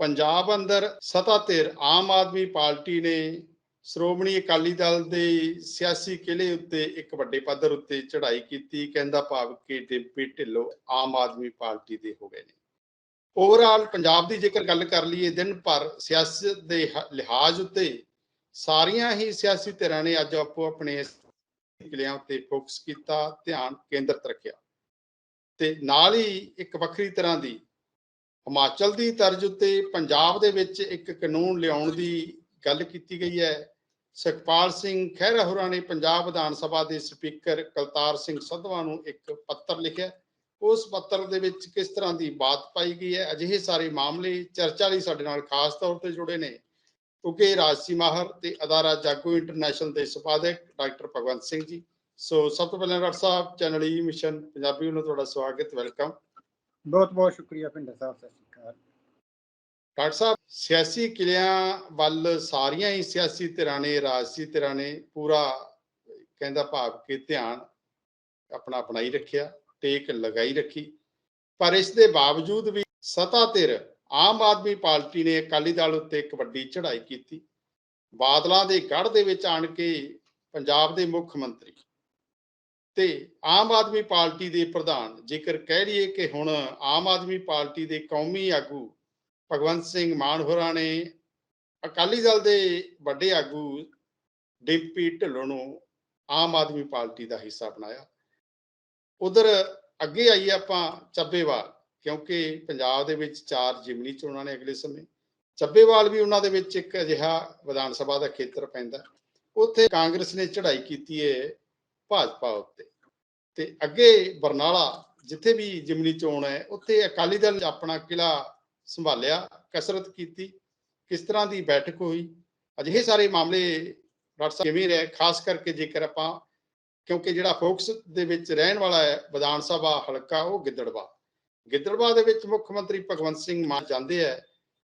ਪੰਜਾਬ ਅੰਦਰ ਸਤਾ ਧਿਰ ਆਮ ਆਦਮੀ ਪਾਰਟੀ ਨੇ ਸ਼੍ਰੋਮਣੀ ਅਕਾਲੀ ਦਲ ਦੇ ਸਿਆਸੀ ਕਿਲੇ ਉੱਤੇ ਇੱਕ ਵੱਡੇ ਪੱਧਰ ਉੱਤੇ ਚੜ੍ਹਾਈ ਕੀਤੀ, ਕਹਿੰਦਾ ਭਾਵ ਕਿ ਡਿੰਪੀ ਢਿੱਲੋਂ ਆਮ ਆਦਮੀ ਪਾਰਟੀ ਦੇ ਹੋ ਗਏ ਨੇ। ਓਵਰਆਲ ਪੰਜਾਬ ਦੀ ਜੇਕਰ ਗੱਲ ਕਰ ਲਈਏ, ਦਿਨ ਭਰ ਸਿਆਸਤ ਦੇ ਹ- ਲਿਹਾਜ਼ ਉੱਤੇ ਸਾਰੀਆਂ ਹੀ ਸਿਆਸੀ ਧਿਰਾਂ ਨੇ ਅੱਜ ਆਪੋ ਆਪਣੇ ਕਿਲਿਆਂ ਉੱਤੇ ਫੋਕਸ ਕੀਤਾ, ਧਿਆਨ ਕੇਂਦਰਿਤ ਰੱਖਿਆ। ਤੇ ਨਾਲ ਹੀ ਇੱਕ ਵੱਖਰੀ ਤਰ੍ਹਾਂ ਦੀ ਹਿਮਾਚਲ ਦੀ ਤਰਜ਼ ਉੱਤੇ ਪੰਜਾਬ ਦੇ ਵਿੱਚ ਇੱਕ ਕਾਨੂੰਨ ਲਿਆਉਣ ਦੀ ਗੱਲ ਕੀਤੀ ਗਈ ਹੈ। ਸੁਖਪਾਲ ਸਿੰਘ ਖਹਿਰਾ ਹੋਰਾਂ ਨੇ ਪੰਜਾਬ ਵਿਧਾਨ ਸਭਾ ਦੇ ਸਪੀਕਰ ਕਲਤਾਰ ਸਿੰਘ ਸੰਧਵਾ ਨੂੰ ਇੱਕ ਪੱਤਰ ਲਿਖਿਆ। ਉਸ ਪੱਤਰ ਦੇ ਵਿੱਚ ਕਿਸ ਤਰ੍ਹਾਂ ਦੀ ਬਾਤ ਪਾਈ ਗਈ ਹੈ? ਅਜਿਹੇ ਸਾਰੇ ਮਾਮਲੇ ਚਰਚਾ ਲਈ ਸਾਡੇ ਨਾਲ ਖਾਸ ਤੌਰ ਤੇ ਜੁੜੇ ਨੇ। ਕਿਉਂਕਿ ਰਾਜਸੀ ਮਾਹਰ ਤੇ ਅਦਾਰਾ ਜਾਗੋ ਇੰਟਰਨੈਸ਼ਨਲ ਦੇ ਸੰਪਾਦਕ ਡਾਕਟਰ ਭਗਵੰਤ ਸਿੰਘ ਜੀ। ਸੋ ਸਭ ਤੋਂ ਪਹਿਲਾਂ doctor sahib, channel E mission Punjabi ਨੂੰ ਤੁਹਾਡਾ ਸਵਾਗਤ, ਵੈਲਕਮ। ਬਹੁਤ ਬਹੁਤ ਸ਼ੁਕਰੀਆ ਭਿੰਦਰ ਸਾਹਿਬ, ਸਤਿ ਸ਼੍ਰੀ ਅਕਾਲ। ਡਾਕਟਰ ਸਾਹਿਬ, ਸਿਆਸੀ ਕਿਲਿਆਂ ਵੱਲ ਸਾਰੀਆਂ ਹੀ ਸਿਆਸੀ ਧਿਰਾਂ ਨੇ, ਰਾਜਸੀ ਧਿਰਾਂ ਨੇ ਪੂਰਾ ਕਹਿੰਦਾ ਭਾਵ ਕਿ ਧਿਆਨ ਆਪਣਾ ਅਪਣਾਈ ਰੱਖਿਆ, ਟੇਕ ਲਗਾਈ ਰੱਖੀ। ਪਰ ਇਸ ਦੇ ਬਾਵਜੂਦ ਵੀ ਸਤਾ ਧਿਰ ਆਮ ਆਦਮੀ ਪਾਰਟੀ ਨੇ ਅਕਾਲੀ ਦਲ ਉੱਤੇ ਇੱਕ ਵੱਡੀ ਚੜ੍ਹਾਈ ਕੀਤੀ। ਬਾਦਲਾਂ ਦੇ ਗੜ ਦੇ ਵਿੱਚ ਆਣ ਕੇ ਪੰਜਾਬ ਦੇ ਮੁੱਖ ਮੰਤਰੀ ਤੇ ਆਮ ਆਦਮੀ ਪਾਰਟੀ ਦੇ ਪ੍ਰਧਾਨ, ਜੇਕਰ ਕਹਿ ਲਈਏ ਕਿ ਹੁਣ ਆਮ ਆਦਮੀ ਪਾਰਟੀ ਦੇ ਕੌਮੀ ਆਗੂ ਭਗਵੰਤ ਸਿੰਘ ਮਾਨ ਹੋਰਾਂ ਨੇ, ਅਕਾਲੀ ਦਲ ਦੇ ਵੱਡੇ ਆਗੂ ਡਿੰਪੀ ਢਿੱਲੋਂ ਨੂੰ ਆਮ ਆਦਮੀ ਪਾਰਟੀ ਦਾ ਹਿੱਸਾ ਬਣਾਇਆ। ਉਧਰ ਅੱਗੇ ਆਈਏ ਆਪਾਂ ਚੱਬੇਵਾਲ, ਕਿਉਂਕਿ ਪੰਜਾਬ ਦੇ ਵਿੱਚ ਚਾਰ ਜਿਮਨੀ ਚੋਣਾਂ ਨੇ ਅਗਲੇ ਸਮੇਂ। ਚੱਬੇਵਾਲ ਵੀ ਉਹਨਾਂ ਦੇ ਵਿੱਚ ਇੱਕ ਅਜਿਹਾ ਵਿਧਾਨ ਸਭਾ ਦਾ ਖੇਤਰ ਪੈਂਦਾ। ਉੱਥੇ ਕਾਂਗਰਸ ਨੇ ਚੜ੍ਹਾਈ ਕੀਤੀ ਹੈ ਭਾਜਪਾ ਉੱਤੇ। ਤੇ ਅੱਗੇ ਬਰਨਾਲਾ, ਜਿੱਥੇ ਵੀ ਜਿਮਨੀ ਚੋਣ ਹੈ, ਉੱਥੇ ਅਕਾਲੀ ਦਲ ਆਪਣਾ ਕਿਲਾ ਸੰਭਾਲਿਆ, ਕਸਰਤ ਕੀਤੀ, ਕਿਸ ਤਰ੍ਹਾਂ ਦੀ ਬੈਠਕ ਹੋਈ? ਅਜਿਹੇ ਸਾਰੇ ਮਾਮਲੇ ਡਾਕਟਰ ਸਾਹਿਬ ਕਿਵੇਂ ਰਹੇ, ਖਾਸ ਕਰਕੇ ਜੇਕਰ ਆਪਾਂ, ਕਿਉਂਕਿ ਜਿਹੜਾ ਫੋਕਸ ਦੇ ਵਿੱਚ ਰਹਿਣ ਵਾਲਾ ਹੈ, ਵਿਧਾਨ ਸਭਾ ਹਲਕਾ, ਉਹ ਗਿੱਦੜਵਾ। ਗਿੱਦੜਵਾ ਦੇ ਵਿੱਚ ਮੁੱਖ ਮੰਤਰੀ ਭਗਵੰਤ ਸਿੰਘ ਮਾਨ ਜਾਂਦੇ ਆ।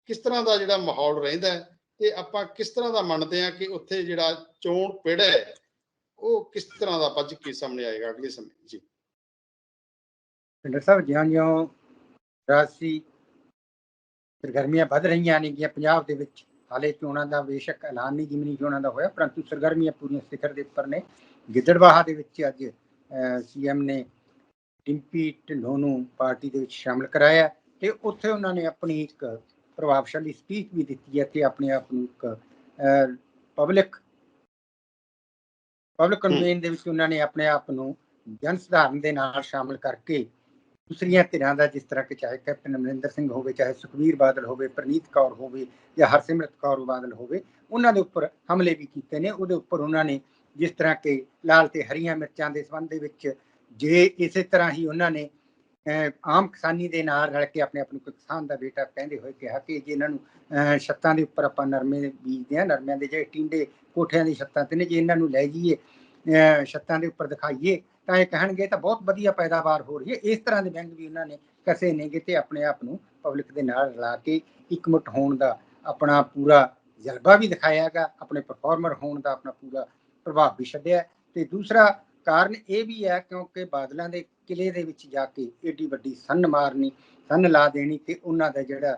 ਕਿਸ ਤਰ੍ਹਾਂ ਦਾ ਜਿਹੜਾ ਮਾਹੌਲ ਰਹਿੰਦਾ ਹੈ, ਤੇ ਆਪਾਂ ਕਿਸ ਤਰ੍ਹਾਂ ਦਾ ਮੰਨਦੇ ਆ ਕਿ ਉੱਥੇ ਜਿਹੜਾ ਚੋਣ ਪਿੜ ਹੈ ਉਹ ਕਿਸ ਤਰ੍ਹਾਂ ਦਾ ਵੱਜ ਕੇ ਸਾਹਮਣੇ ਆਏਗਾ ਅਗਲੇ ਸਮੇਂ? ਜੀ। ਭਿੰਦਰ ਸਾਹਿਬ, ਜਿਉਂ ਜਿਉਂ ਰਾਜਸੀ ਸਰਗਰਮੀਆਂ ਵੱਧ ਰਹੀਆਂ ਨੇ ਗੀਆਂ ਪੰਜਾਬ ਦੇ ਵਿੱਚ, ਹਾਲੇ ਚੋਣਾਂ ਦਾ ਬੇਸ਼ੱਕ ਐਲਾਨ ਨਹੀਂ ਜਿਮਨੀ ਚੋਣਾਂ ਦਾ ਹੋਇਆ, ਪਰੰਤੂ ਸਰਗਰਮੀਆਂ ਪੂਰੀਆਂ ਸਿਖਰ ਦੇ ਉੱਪਰ ਨੇ। ਗਿੱਦੜਵਾਹਾ ਦੇ ਵਿੱਚ ਅੱਜ ਸੀਐਮ ਨੇ ਡਿੰਪੀ ਢਿੱਲੋਂ ਨੂੰ ਪਾਰਟੀ ਦੇ ਵਿੱਚ ਸ਼ਾਮਲ ਕਰਾਇਆ ਤੇ ਉੱਥੇ ਉਹਨਾਂ ਨੇ ਆਪਣੀ ਇੱਕ ਪ੍ਰਭਾਵਸ਼ਾਲੀ ਸਪੀਚ ਵੀ ਦਿੱਤੀ ਹੈ ਤੇ ਆਪਣੇ ਆਪ ਨੂੰ ਇੱਕ ਪਬਲਿਕ ਪਬਲਿਕ ਕਨਵੈਨ ਦੇ ਵਿੱਚ ਉਹਨਾਂ ਨੇ ਆਪਣੇ ਆਪ ਨੂੰ ਜਨ ਸਧਾਰਨ ਦੇ ਨਾਲ ਸ਼ਾਮਲ ਕਰਕੇ ਦੂਸਰੀਆਂ ਧਿਰਾਂ ਦਾ ਜਿਸ ਤਰ੍ਹਾਂ ਕਿ ਚਾਹੇ ਕੈਪਟਨ ਅਮਰਿੰਦਰ ਸਿੰਘ ਹੋਵੇ ਚਾਹੇ ਸੁਖਵੀਰ ਬਾਦਲ ਹੋਵੇ ਪ੍ਰਨੀਤ ਕੌਰ ਹੋਵੇ ਜਾਂ ਹਰਸਿਮਰਤ ਕੌਰ ਬਾਦਲ ਹੋਵੇ ਉਹਨਾਂ ਦੇ ਉੱਪਰ ਹਮਲੇ ਵੀ ਕੀਤੇ ਨੇ। ਉਹਦੇ ਉੱਪਰ ਉਹਨਾਂ ਨੇ ਜਿਸ ਤਰ੍ਹਾਂ ਕਿ ਲਾਲ ਤੇ ਹਰੀਆਂ ਮਿਰਚਾਂ ਦੇ ਸੰਬੰਧ ਦੇ ਵਿੱਚ ਜੇ ਇਸੇ ਤਰ੍ਹਾਂ ਹੀ ਉਹਨਾਂ ਨੇ ਆਮ ਕਿਸਾਨੀ ਦੇ ਨਾਲ ਰਲ ਕੇ ਆਪਣੇ ਆਪ ਨੂੰ ਕੋਈ ਕਿਸਾਨ ਦਾ ਬੇਟਾ ਕਹਿੰਦੇ ਹੋਏ ਕਿਹਾ ਕਿ ਜੇ ਇਹਨਾਂ ਨੂੰ ਛੱਤਾਂ ਦੇ ਉੱਪਰ ਆਪਾਂ ਨਰਮੇ ਬੀਜਦੇ ਆ ਨਰਮਿਆਂ ਦੇ ਜਿਹੜੇ ਟਿੰਡੇ, ਕੋਠਿਆਂ ਦੀ ਛੱਤਾਂ ਤੇ ਨੇ, ਜੇ ਇਹਨਾਂ ਨੂੰ ਲੈ ਜਾਈਏ ਛੱਤਾਂ ਦੇ ਉੱਪਰ ਦਿਖਾਈਏ, ਤਾਂ ਇਹ ਕਹਿਣਗੇ ਤਾਂ ਬਹੁਤ ਵਧੀਆ ਪੈਦਾਵਾਰ ਹੋ ਰਹੀ ਹੈ। ਇਸ ਤਰ੍ਹਾਂ ਦੇ ਬੈਂਕ ਵੀ ਉਹਨਾਂ ਨੇ ਕਸੇ ਨੇਗੇ ਤੇ ਆਪਣੇ ਆਪ ਨੂੰ ਪਬਲਿਕ ਦੇ ਨਾਲ ਰਲਾ ਕੇ ਇਕਮੁੱਠ ਹੋਣ ਦਾ ਆਪਣਾ ਪੂਰਾ ਜਲਵਾ ਵੀ ਦਿਖਾਇਆਗਾ ਆਪਣੇ ਪਰਫਾਰਮਰ ਹੋਣ ਦਾ ਆਪਣਾ ਪੂਰਾ ਪ੍ਰਭਾਵ ਵੀ ਛੱਡਿਆ ਤੇ ਦੂਸਰਾ ਕਾਰਨ ਇਹ ਵੀ ਹੈ ਕਿਉਂਕਿ ਬਾਦਲਾਂ ਦੇ ਕਿਲੇ ਦੇ ਵਿੱਚ ਜਾ ਕੇ ਏਡੀ ਵੱਡੀ ਸੰਨ ਮਾਰਨੀ, ਸੰਨ ਲਾ ਦੇਣੀ ਤੇ ਉਹਨਾਂ ਦਾ ਜਿਹੜਾ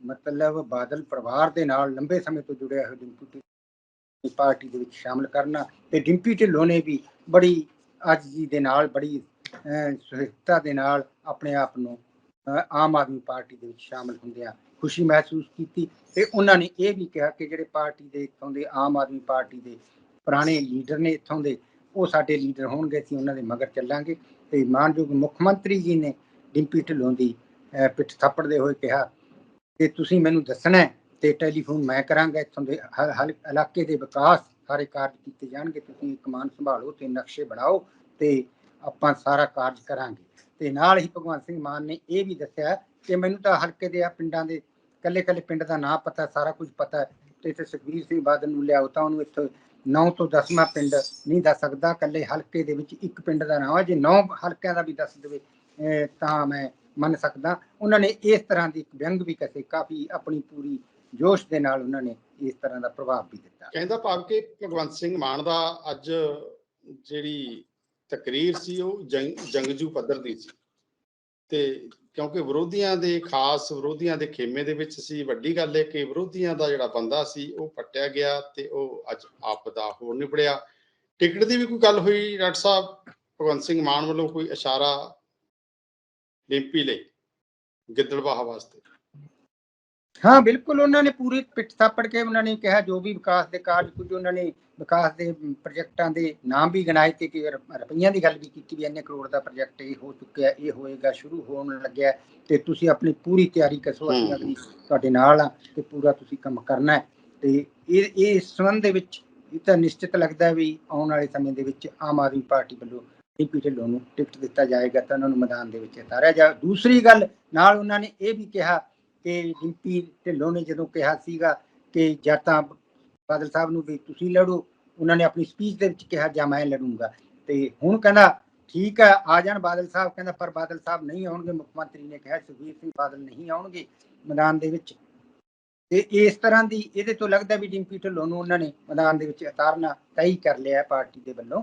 ਮਤਲਬ ਬਾਦਲ ਪਰਿਵਾਰ ਦੇ ਨਾਲ ਲੰਬੇ ਸਮੇਂ ਤੋਂ ਜੁੜਿਆ ਹੋਇਆ ਡਿੰਪੀ ਢਿੱਲੋਂ ਪਾਰਟੀ ਦੇ ਵਿੱਚ ਸ਼ਾਮਲ ਕਰਨਾ ਤੇ ਡਿੰਪੀ ਢਿੱਲੋਂ ਨੇ ਵੀ ਬੜੀ ਅੱਜ ਜੀ ਦੇ ਨਾਲ ਬੜੀ ਸੁਹਿਰਤਾ ਦੇ ਨਾਲ ਆਪਣੇ ਆਪ ਨੂੰ ਆਮ ਆਦਮੀ ਪਾਰਟੀ ਦੇ ਵਿੱਚ ਸ਼ਾਮਲ ਹੁੰਦਿਆਂ ਖੁਸ਼ੀ ਮਹਿਸੂਸ ਕੀਤੀ ਤੇ ਉਹਨਾਂ ਨੇ ਇਹ ਵੀ ਕਿਹਾ ਕਿ ਜਿਹੜੇ ਪਾਰਟੀ ਦੇ ਇੱਥੋਂ ਦੇ ਆਮ ਆਦਮੀ ਪਾਰਟੀ ਦੇ ਪੁਰਾਣੇ ਲੀਡਰ ਨੇ ਇੱਥੋਂ ਦੇ, ਉਹ ਸਾਡੇ ਲੀਡਰ ਹੋਣਗੇ, ਅਸੀਂ ਉਹਨਾਂ ਦੇ ਮਗਰ ਚੱਲਾਂਗੇ। ਤੇ ਮਾਨਯੋਗ ਮੁੱਖ ਮੰਤਰੀ ਜੀ ਨੇ ਡਿੰਪੀ ਢਿੱਲੋਂ ਦੀ ਪਿੱਠ ਥੱਪੜਦੇ ਹੋਏ ਕਿਹਾ ਕਿ ਤੁਸੀਂ ਮੈਨੂੰ ਦੱਸਣਾ ਤੇ ਟੈਲੀਫੋਨ ਮੈਂ ਕਰਾਂਗਾ, ਇੱਥੋਂ ਦੇ ਇਲਾਕੇ ਦੇ ਵਿਕਾਸ ਸਾਰੇ ਕਾਰਜ ਕੀਤੇ ਜਾਣਗੇ, ਤੁਸੀਂ ਕਮਾਨ ਸੰਭਾਲੋ ਤੇ ਨਕਸ਼ੇ ਬਣਾਓ ਤੇ ਆਪਾਂ ਸਾਰਾ ਕਾਰਜ ਕਰਾਂਗੇ। ਤੇ ਨਾਲ ਹੀ ਭਗਵੰਤ ਸਿੰਘ ਮਾਨ ਨੇ ਇਹ ਵੀ ਦੱਸਿਆ ਕਿ ਮੈਨੂੰ ਤਾਂ ਹਲਕੇ ਦੇ ਆ ਪਿੰਡਾਂ ਦੇ ਕੱਲੇ ਕੱਲੇ ਪਿੰਡ ਦਾ ਨਾਂ ਪਤਾ, ਸਾਰਾ ਕੁਝ ਪਤਾ ਤੇ ਇੱਥੇ ਸੁਖਬੀਰ ਸਿੰਘ ਬਾਦਲ ਨੂੰ ਲਿਆਓ ਤਾਂ ਉਹਨੂੰ ਇੱਥੇ 9 ਤੋਂ 10ਵਾਂ ਪਿੰਡ ਨਹੀਂ ਦੱਸ ਸਕਦਾ ਕੱਲੇ ਹਲਕੇ ਦੇ ਵਿੱਚ ਇੱਕ ਪਿੰਡ ਦਾ ਨਾਮ ਹੈ ਜੇ 9 ਹਲਕਿਆਂ ਦਾ ਵੀ ਦੱਸ ਦੇਵੇ ਤਾਂ ਮੈਂ ਮੰਨ ਸਕਦਾ। ਉਹਨਾਂ ਨੇ ਇਸ ਤਰ੍ਹਾਂ ਦੀ ਇੱਕ ਵਿਅੰਗ ਵੀ ਕਸੇ, ਕਾਫੀ ਆਪਣੀ ਪੂਰੀ ਜੋਸ਼ ਦੇ ਨਾਲ ਉਹਨਾਂ ਨੇ ਇਸ ਤਰ੍ਹਾਂ ਦਾ ਪ੍ਰਭਾਵ ਵੀ ਦਿੱਤਾ। ਕਹਿੰਦਾ ਭਾਵ ਕਿ ਭਗਵੰਤ ਸਿੰਘ ਮਾਨ ਦਾ ਅੱਜ ਜਿਹੜੀ ਤਕਰੀਰ ਸੀ, ਉਹ ਜੰਗ ਜੰਗਜੂ ਪੱਧਰ ਦੀ ਸੀ। ਤੇ ਕਿਉਂਕਿ ਵਿਰੋਧੀਆਂ ਦੇ ਖਾਸ ਵਿਰੋਧੀਆਂ ਦੇ ਖੇਮੇ ਦੇ ਵਿੱਚ ਸੀ, ਵੱਡੀ ਗੱਲ ਹੈ ਕਿ ਵਿਰੋਧੀਆਂ ਦਾ ਜਿਹੜਾ ਬੰਦਾ ਸੀ, ਉਹ ਪੱਟਿਆ ਗਿਆ ਤੇ ਉਹ ਅੱਜ ਆਪ ਦਾ ਹੋਰ ਨਿਬੜਿਆ। ਟਿਕਟ ਦੀ ਵੀ ਕੋਈ ਗੱਲ ਹੋਈ ਡਾਕਟਰ ਸਾਹਿਬ? ਭਗਵੰਤ ਸਿੰਘ ਮਾਨ ਵੱਲੋਂ ਕੋਈ ਇਸ਼ਾਰਾ ਡਿੰਪੀ ਲਈ ਗਿੱਦੜਬਾਹਾ ਵਾਸਤੇ? ਹਾਂ ਬਿਲਕੁਲ ਉਹਨਾਂ ਨੇ ਪੂਰੀ ਪਿੱਠ ਥਾਪੜ ਕੇ ਉਹਨਾਂ ਨੇ ਕਿਹਾ ਜੋ ਵੀ ਵਿਕਾਸ ਦੇ ਕਾਰਜ ਕੁਝ ਉਹਨਾਂ ਨੇ ਵਿਕਾਸ ਦੇ ਪ੍ਰੋਜੈਕਟਾਂ ਦੇ ਨਾਮ ਵੀ ਗਿਣਾਏ ਤੇ ਕਿ ਰੁਪ- ਰੁਪਈਆਂ ਦੀ ਗੱਲ ਵੀ ਕੀਤੀ ਵੀ ਇੰਨੇ ਕਰੋੜ ਦਾ ਪ੍ਰੋਜੈਕਟ ਇਹ ਹੋ ਚੁੱਕਿਆ ਇਹ ਹੋਏਗਾ ਸ਼ੁਰੂ ਹੋਣ ਲੱਗਿਆ ਤੇ ਤੁਸੀਂ ਆਪਣੀ ਪੂਰੀ ਤਿਆਰੀ ਕਰੋ ਅਸੀਂ। ਅਗਲੀ ਤੁਹਾਡੇ ਨਾਲ ਆ ਤੇ ਪੂਰਾ ਤੁਸੀਂ ਕੰਮ ਕਰਨਾ ਹੈ ਤੇ ਇਹ ਇਹ ਇਸ ਸੰਬੰਧ ਦੇ ਵਿੱਚ ਇਹ ਤਾਂ ਨਿਸ਼ਚਿਤ ਲੱਗਦਾ ਵੀ ਆਉਣ ਵਾਲੇ ਸਮੇਂ ਦੇ ਵਿੱਚ ਆਮ ਆਦਮੀ ਪਾਰਟੀ ਵੱਲੋਂ ਡੀਪੀ ਢਿੱਲੋਂ ਨੂੰ ਟਿਕਟ ਦਿੱਤਾ ਜਾਏਗਾ ਤਾਂ ਉਹਨਾਂ ਨੂੰ ਮੈਦਾਨ ਦੇ ਵਿੱਚ ਉਤਾਰਿਆ ਜਾ ਦੂਸਰੀ ਗੱਲ ਨਾਲ ਉਹਨਾਂ ਨੇ ਇਹ ਵੀ ਕਿਹਾ ਕਿ ਡਿੰਪੀ ਢਿੱਲੋਂ ਨੇ ਜਦੋਂ ਕਿਹਾ ਸੀਗਾ ਕਿ ਜਾਂ ਤਾਂ ਬਾਦਲ ਸਾਹਿਬ ਨੂੰ ਵੀ ਤੁਸੀਂ ਲੜੋ, ਉਹਨਾਂ ਨੇ ਆਪਣੀ ਸਪੀਚ ਦੇ ਵਿੱਚ ਕਿਹਾ, ਜਾਂ ਮੈਂ ਲੜੂੰਗਾ। ਤੇ ਹੁਣ ਕਹਿੰਦਾ, ਠੀਕ ਹੈ, ਆ ਜਾਣ ਬਾਦਲ ਸਾਹਿਬ। ਕਹਿੰਦਾ, ਪਰ ਬਾਦਲ ਸਾਹਿਬ ਨਹੀਂ ਆਉਣਗੇ। ਮੁੱਖ ਮੰਤਰੀ ਨੇ ਕਿਹਾ, ਸੁਖਬੀਰ ਸਿੰਘ ਬਾਦਲ ਨਹੀਂ ਆਉਣਗੇ ਮੈਦਾਨ ਦੇ ਵਿੱਚ। ਤੇ ਇਸ ਤਰ੍ਹਾਂ ਦੀ ਇਹਦੇ ਤੋਂ ਲੱਗਦਾ ਵੀ ਡਿੰਪੀ ਢਿੱਲੋਂ ਨੂੰ ਉਹਨਾਂ ਨੇ ਮੈਦਾਨ ਦੇ ਵਿੱਚ ਉਤਾਰਨਾ ਤੈਅ ਕਰ ਲਿਆ ਪਾਰਟੀ ਦੇ ਵੱਲੋਂ।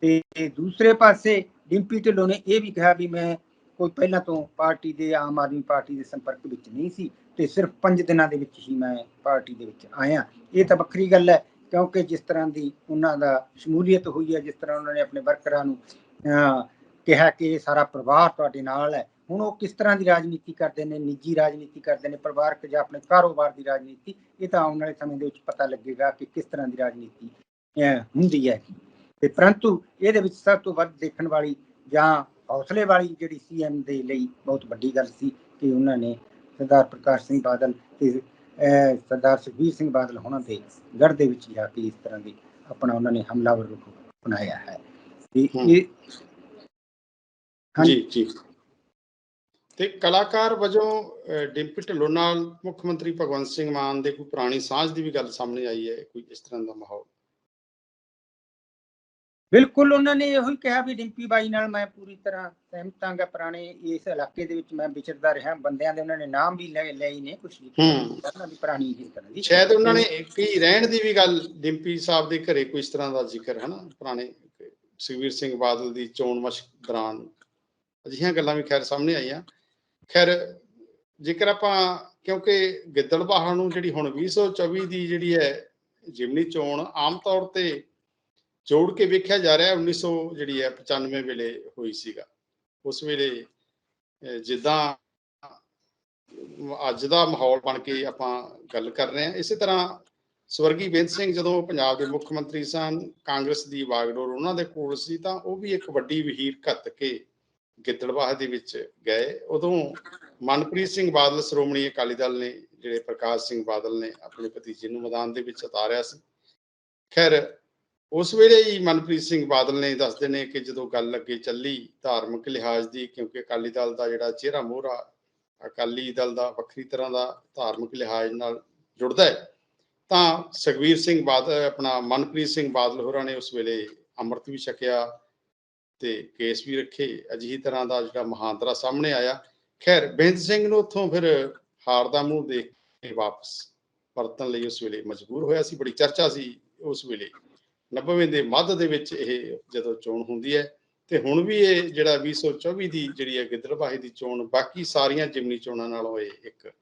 ਤੇ ਦੂਸਰੇ ਪਾਸੇ ਡਿੰਪੀ ਢਿੱਲੋਂ ਨੇ ਇਹ ਵੀ ਕਿਹਾ ਵੀ ਮੈਂ ਕੋਈ ਪਹਿਲਾਂ ਤੋਂ ਪਾਰਟੀ ਦੇ, ਆਮ ਆਦਮੀ ਪਾਰਟੀ ਦੇ ਸੰਪਰਕ ਵਿੱਚ ਨਹੀਂ ਸੀ ਤੇ ਸਿਰਫ 5 ਦਿਨਾਂ ਦੇ ਵਿੱਚ ਹੀ ਮੈਂ ਪਾਰਟੀ ਦੇ ਵਿੱਚ ਆਇਆ। ਇਹ ਤਾਂ ਵੱਖਰੀ ਗੱਲ ਹੈ, ਕਿਉਂਕਿ ਜਿਸ ਤਰ੍ਹਾਂ ਦੀ ਉਹਨਾਂ ਦਾ ਸ਼ਮੂਲੀਅਤ ਹੋਈ ਹੈ, ਜਿਸ ਤਰ੍ਹਾਂ ਉਹਨਾਂ ਨੇ ਆਪਣੇ ਵਰਕਰਾਂ ਨੂੰ ਕਿਹਾ ਕਿ ਇਹ ਸਾਰਾ ਪਰਿਵਾਰ ਤੁਹਾਡੇ ਨਾਲ ਹੈ। ਹੁਣ ਉਹ ਕਿਸ ਤਰ੍ਹਾਂ ਦੀ ਰਾਜਨੀਤੀ ਕਰਦੇ ਨੇ, ਨਿੱਜੀ ਰਾਜਨੀਤੀ ਕਰਦੇ ਨੇ, ਪਰਿਵਾਰਕ ਜਾਂ ਆਪਣੇ ਕਾਰੋਬਾਰ ਦੀ ਰਾਜਨੀਤੀ, ਇਹ ਤਾਂ ਆਉਣ ਵਾਲੇ ਸਮੇਂ ਦੇ ਵਿੱਚ ਪਤਾ ਲੱਗੇਗਾ ਕਿ ਕਿਸ ਤਰ੍ਹਾਂ ਦੀ ਰਾਜਨੀਤੀ ਹੁੰਦੀ ਹੈ। ਤੇ ਪਰੰਤੂ ਇਹਦੇ ਵਿੱਚ ਸਭ ਤੋਂ ਵੱਧ ਦੇਖਣ ਵਾਲੀ ਜਾਂ ਹੌਸਲੇ ਵਾਲੀ ਜਿਹੜੀ ਸੀਐਮ ਦੇ ਲਈ ਬਹੁਤ ਵੱਡੀ ਗੱਲ ਸੀ ਕਿ ਉਹਨਾਂ ਨੇ ਸਰਦਾਰ ਪ੍ਰਕਾਸ਼ ਸਿੰਘ ਬਾਦਲ ਤੇ ਸਰਦਾਰ ਸੁਖਬੀਰ ਸਿੰਘ ਬਾਦਲ ਹੋਣਾ ਦੇ ਗੜ ਦੇ ਵਿੱਚ ਜਾ ਕੇ ਇਸ ਤਰ੍ਹਾਂ ਦੀ ਆਪਣਾ ਉਹਨਾਂ ਨੇ ਹਮਲਾਵਰ ਰੁਖ ਅਪਣਾਇਆ ਹੈ ਤੇ ਹਮ। ਇਹ ਹਾਂਜੀ। ਜੀ ਜੀ ਤੇ ਕਲਾਕਾਰ ਵਜੋਂ ਡਿੰਪੀ ਢਿੱਲੋਂ ਨਾਲ ਮੁੱਖ ਮੰਤਰੀ ਭਗਵੰਤ ਸਿੰਘ ਮਾਨ ਦੇ ਕੋਈ ਪੁਰਾਣੀ ਸਾਂਝ ਦੀ ਵੀ ਗੱਲ ਸਾਹਮਣੇ ਆਈ ਹੈ ਕੋਈ ਇਸ ਤਰ੍ਹਾਂ ਦਾ ਮਾਹੌਲ ਬਿਲਕੁਲ ਉਹਨਾਂ ਨੇ ਇਹੋ ਹੀ ਕਿਹਾ ਵੀ ਡਿੰਪੀ ਬਾਈ ਨਾਲ ਮੈਂ ਪੂਰੀ ਤਰ੍ਹਾਂ ਸਹਿਮਤ ਹਾਂਗਾ ਪੁਰਾਣੇ ਇਸ ਇਲਾਕੇ ਦੇ ਵਿੱਚ ਮੈਂ ਵਿਚਰਦਾ ਰਿਹਾ ਬੰਦਿਆਂ ਦੇ ਉਹਨਾਂ ਨੇ ਨਾਮ ਵੀ ਲੈ ਲਏ ਹੀ ਨੇ ਕੁਝ ਹੂੰ। ਉਹਨਾਂ ਦੀ ਪੁਰਾਣੀ ਇਸ ਤਰ੍ਹਾਂ ਦੀ। ਸ਼ਾਇਦ ਉਹਨਾਂ ਨੇ ਇੱਕ ਹੀ ਰਹਿਣ ਦੀ ਵੀ ਗੱਲ ਡਿੰਪੀ ਸਾਹਿਬ ਦੇ ਘਰੇ ਕੋਈ ਇਸ ਤਰ੍ਹਾਂ ਦਾ ਜ਼ਿਕਰ ਹੈ ਨਾ ਪੁਰਾਣੇ ਸੁਖਵੀਰ ਸਿੰਘ ਬਾਦਲ ਦੀ ਚੋਣ ਮਸ਼ਕ ਦੌਰਾਨ ਅਜਿਹੀਆਂ ਗੱਲਾਂ ਵੀ ਖੈਰ ਸਾਹਮਣੇ ਆਈਆਂ। ਖੈਰ ਜੇਕਰ ਆਪਾਂ ਕਿਉਂਕਿ ਗਿੱਦੜਬਾਹਾ ਨੂੰ ਜਿਹੜੀ ਹੁਣ 2024 ਦੀ ਜਿਹੜੀ ਹੈ ਜਿਮਨੀ ਚੋਣ ਆਮ ਤੌਰ ਤੇ ਜੋੜ ਕੇ ਵੇਖਿਆ ਜਾ ਰਿਹਾ ਹੈ 1900 ਜਿਹੜੀ ਹੈ 95 ਵੇਲੇ ਹੋਈ ਸੀਗਾ। ਉਸ ਵੇਲੇ ਜਿੱਦਾਂ ਅੱਜ ਦਾ ਮਾਹੌਲ ਬਣ ਕੇ ਆਪਾਂ ਗੱਲ ਕਰ ਰਹੇ ਹਾਂ। ਇਸੇ ਤਰ੍ਹਾਂ ਸਵਰਗੀ ਬੇਅੰਤ ਸਿੰਘ ਜਦੋਂ ਪੰਜਾਬ ਦੇ ਮੁੱਖ ਮੰਤਰੀ ਸਨ, ਕਾਂਗਰਸ ਦੀ ਵਾਗਡੋਰ ਉਹਨਾਂ ਦੇ ਕੋਲ ਸੀ, ਤਾਂ ਉਹ ਵੀ ਇੱਕ ਵੱਡੀ ਵਹੀਰ ਘੱਤ ਕੇ ਗਿੱਦੜਵਾਹ ਦੇ ਵਿੱਚ ਗਏ। ਉਦੋਂ ਮਨਪ੍ਰੀਤ ਸਿੰਘ ਬਾਦਲ, ਸ਼੍ਰੋਮਣੀ ਅਕਾਲੀ ਦਲ ਨੇ, ਜਿਹੜੇ ਪ੍ਰਕਾਸ਼ ਸਿੰਘ ਬਾਦਲ ਨੇ, ਆਪਣੇ ਭਤੀਜੇ ਨੂੰ ਮੈਦਾਨ ਦੇ ਵਿੱਚ ਉਤਾਰਿਆ ਸੀ। ਖੈਰ ਉਸ ਵੇਲੇ ਹੀ ਮਨਪ੍ਰੀਤ ਸਿੰਘ ਬਾਦਲ ਨੇ ਦੱਸਦੇ ਨੇ ਕਿ ਜਦੋਂ ਗੱਲ ਅੱਗੇ ਚੱਲੀ ਧਾਰਮਿਕ ਲਿਹਾਜ਼ ਦੀ, ਕਿਉਂਕਿ ਅਕਾਲੀ ਦਲ ਦਾ ਜਿਹੜਾ ਚਿਹਰਾ ਮੋਹਰਾ, ਅਕਾਲੀ ਦਲ ਦਾ ਵੱਖਰੀ ਤਰ੍ਹਾਂ ਦਾ ਧਾਰਮਿਕ ਲਿਹਾਜ਼ ਨਾਲ ਜੁੜਦਾ ਹੈ, ਤਾਂ ਸੁਖਬੀਰ ਸਿੰਘ ਬਾਦਲ ਆਪਣਾ ਮਨਪ੍ਰੀਤ ਸਿੰਘ ਬਾਦਲ ਹੋਰਾਂ ਨੇ ਉਸ ਵੇਲੇ ਅੰਮ੍ਰਿਤ ਵੀ ਛਕਿਆ ਤੇ ਕੇਸ ਵੀ ਰੱਖੇ। ਅਜਿਹੀ ਤਰ੍ਹਾਂ ਦਾ ਜਿਹੜਾ ਮਹਾਂਤਰਾ ਸਾਹਮਣੇ ਆਇਆ। ਖੈਰ, ਬੇਅੰਤ ਸਿੰਘ ਨੂੰ ਉੱਥੋਂ ਫਿਰ ਹਾਰ ਦਾ ਮੂੰਹ ਦੇਖ ਕੇ ਵਾਪਸ ਪਰਤਣ ਲਈ ਉਸ ਵੇਲੇ ਮਜਬੂਰ ਹੋਇਆ ਸੀ, ਬੜੀ ਚਰਚਾ ਸੀ ਉਸ ਵੇਲੇ। 90 ਦੇ ਮੱਧ ਦੇ ਵਿੱਚ ਇਹ ਜਦੋਂ ਚੋਣ ਹੁੰਦੀ ਹੈ, ਤੇ ਹੁਣ ਵੀ ਇਹ ਜਿਹੜਾ 2024 ਦੀ ਜਿਹੜੀ ਹੈ ਗਿੱਦੜਬਾਹੀ ਦੀ ਚੋਣ, ਬਾਕੀ ਸਾਰੀਆਂ ਜਿਮਨੀ ਚੋਣਾਂ ਨਾਲੋਂ ਇਹ ਇੱਕ,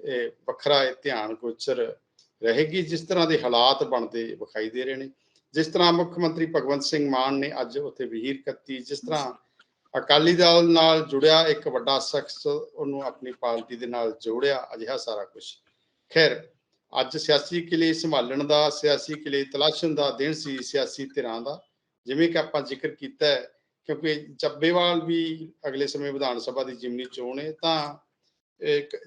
ਇਹ ਵੱਖਰਾ ਇਹ ਧਿਆਨ ਗੋਚਰ ਰਹੇਗੀ, ਜਿਸ ਤਰ੍ਹਾਂ ਦੇ ਹਾਲਾਤ ਬਣਦੇ ਵਿਖਾਈ ਦੇ ਰਹੇ ਨੇ। ਜਿਸ ਤਰ੍ਹਾਂ ਮੁੱਖ ਮੰਤਰੀ ਭਗਵੰਤ ਸਿੰਘ ਮਾਨ ਨੇ ਅੱਜ ਉੱਥੇ ਵਹੀਰ ਕੱਤੀ, ਜਿਸ ਤਰ੍ਹਾਂ ਅਕਾਲੀ ਦਲ ਨਾਲ ਜੁੜਿਆ ਇੱਕ ਵੱਡਾ ਸ਼ਖਸ, ਉਹਨੂੰ ਆਪਣੀ ਪਾਰਟੀ ਦੇ ਨਾਲ ਜੋੜਿਆ, ਅਜਿਹਾ ਸਾਰਾ ਕੁਝ ਖੈਰ ਅੱਜ ਸਿਆਸੀ ਕਿਲੇ ਸੰਭਾਲਣ ਦਾ, ਸਿਆਸੀ ਕਿਲੇ ਤਲਾਸ਼ਣ ਦਾ ਦਿਨ ਸੀ ਸਿਆਸੀ ਧਿਰਾਂ ਦਾ। ਜਿਵੇਂ ਕਿ ਆਪਾਂ ਜ਼ਿਕਰ ਕੀਤਾ ਹੈ, ਕਿਉਂਕਿ ਚੱਬੇਵਾਲ ਵੀ ਅਗਲੇ ਸਮੇਂ ਵਿਧਾਨ ਸਭਾ ਦੀ ਜਿਮਨੀ ਚੋਣ ਹੈ, ਤਾਂ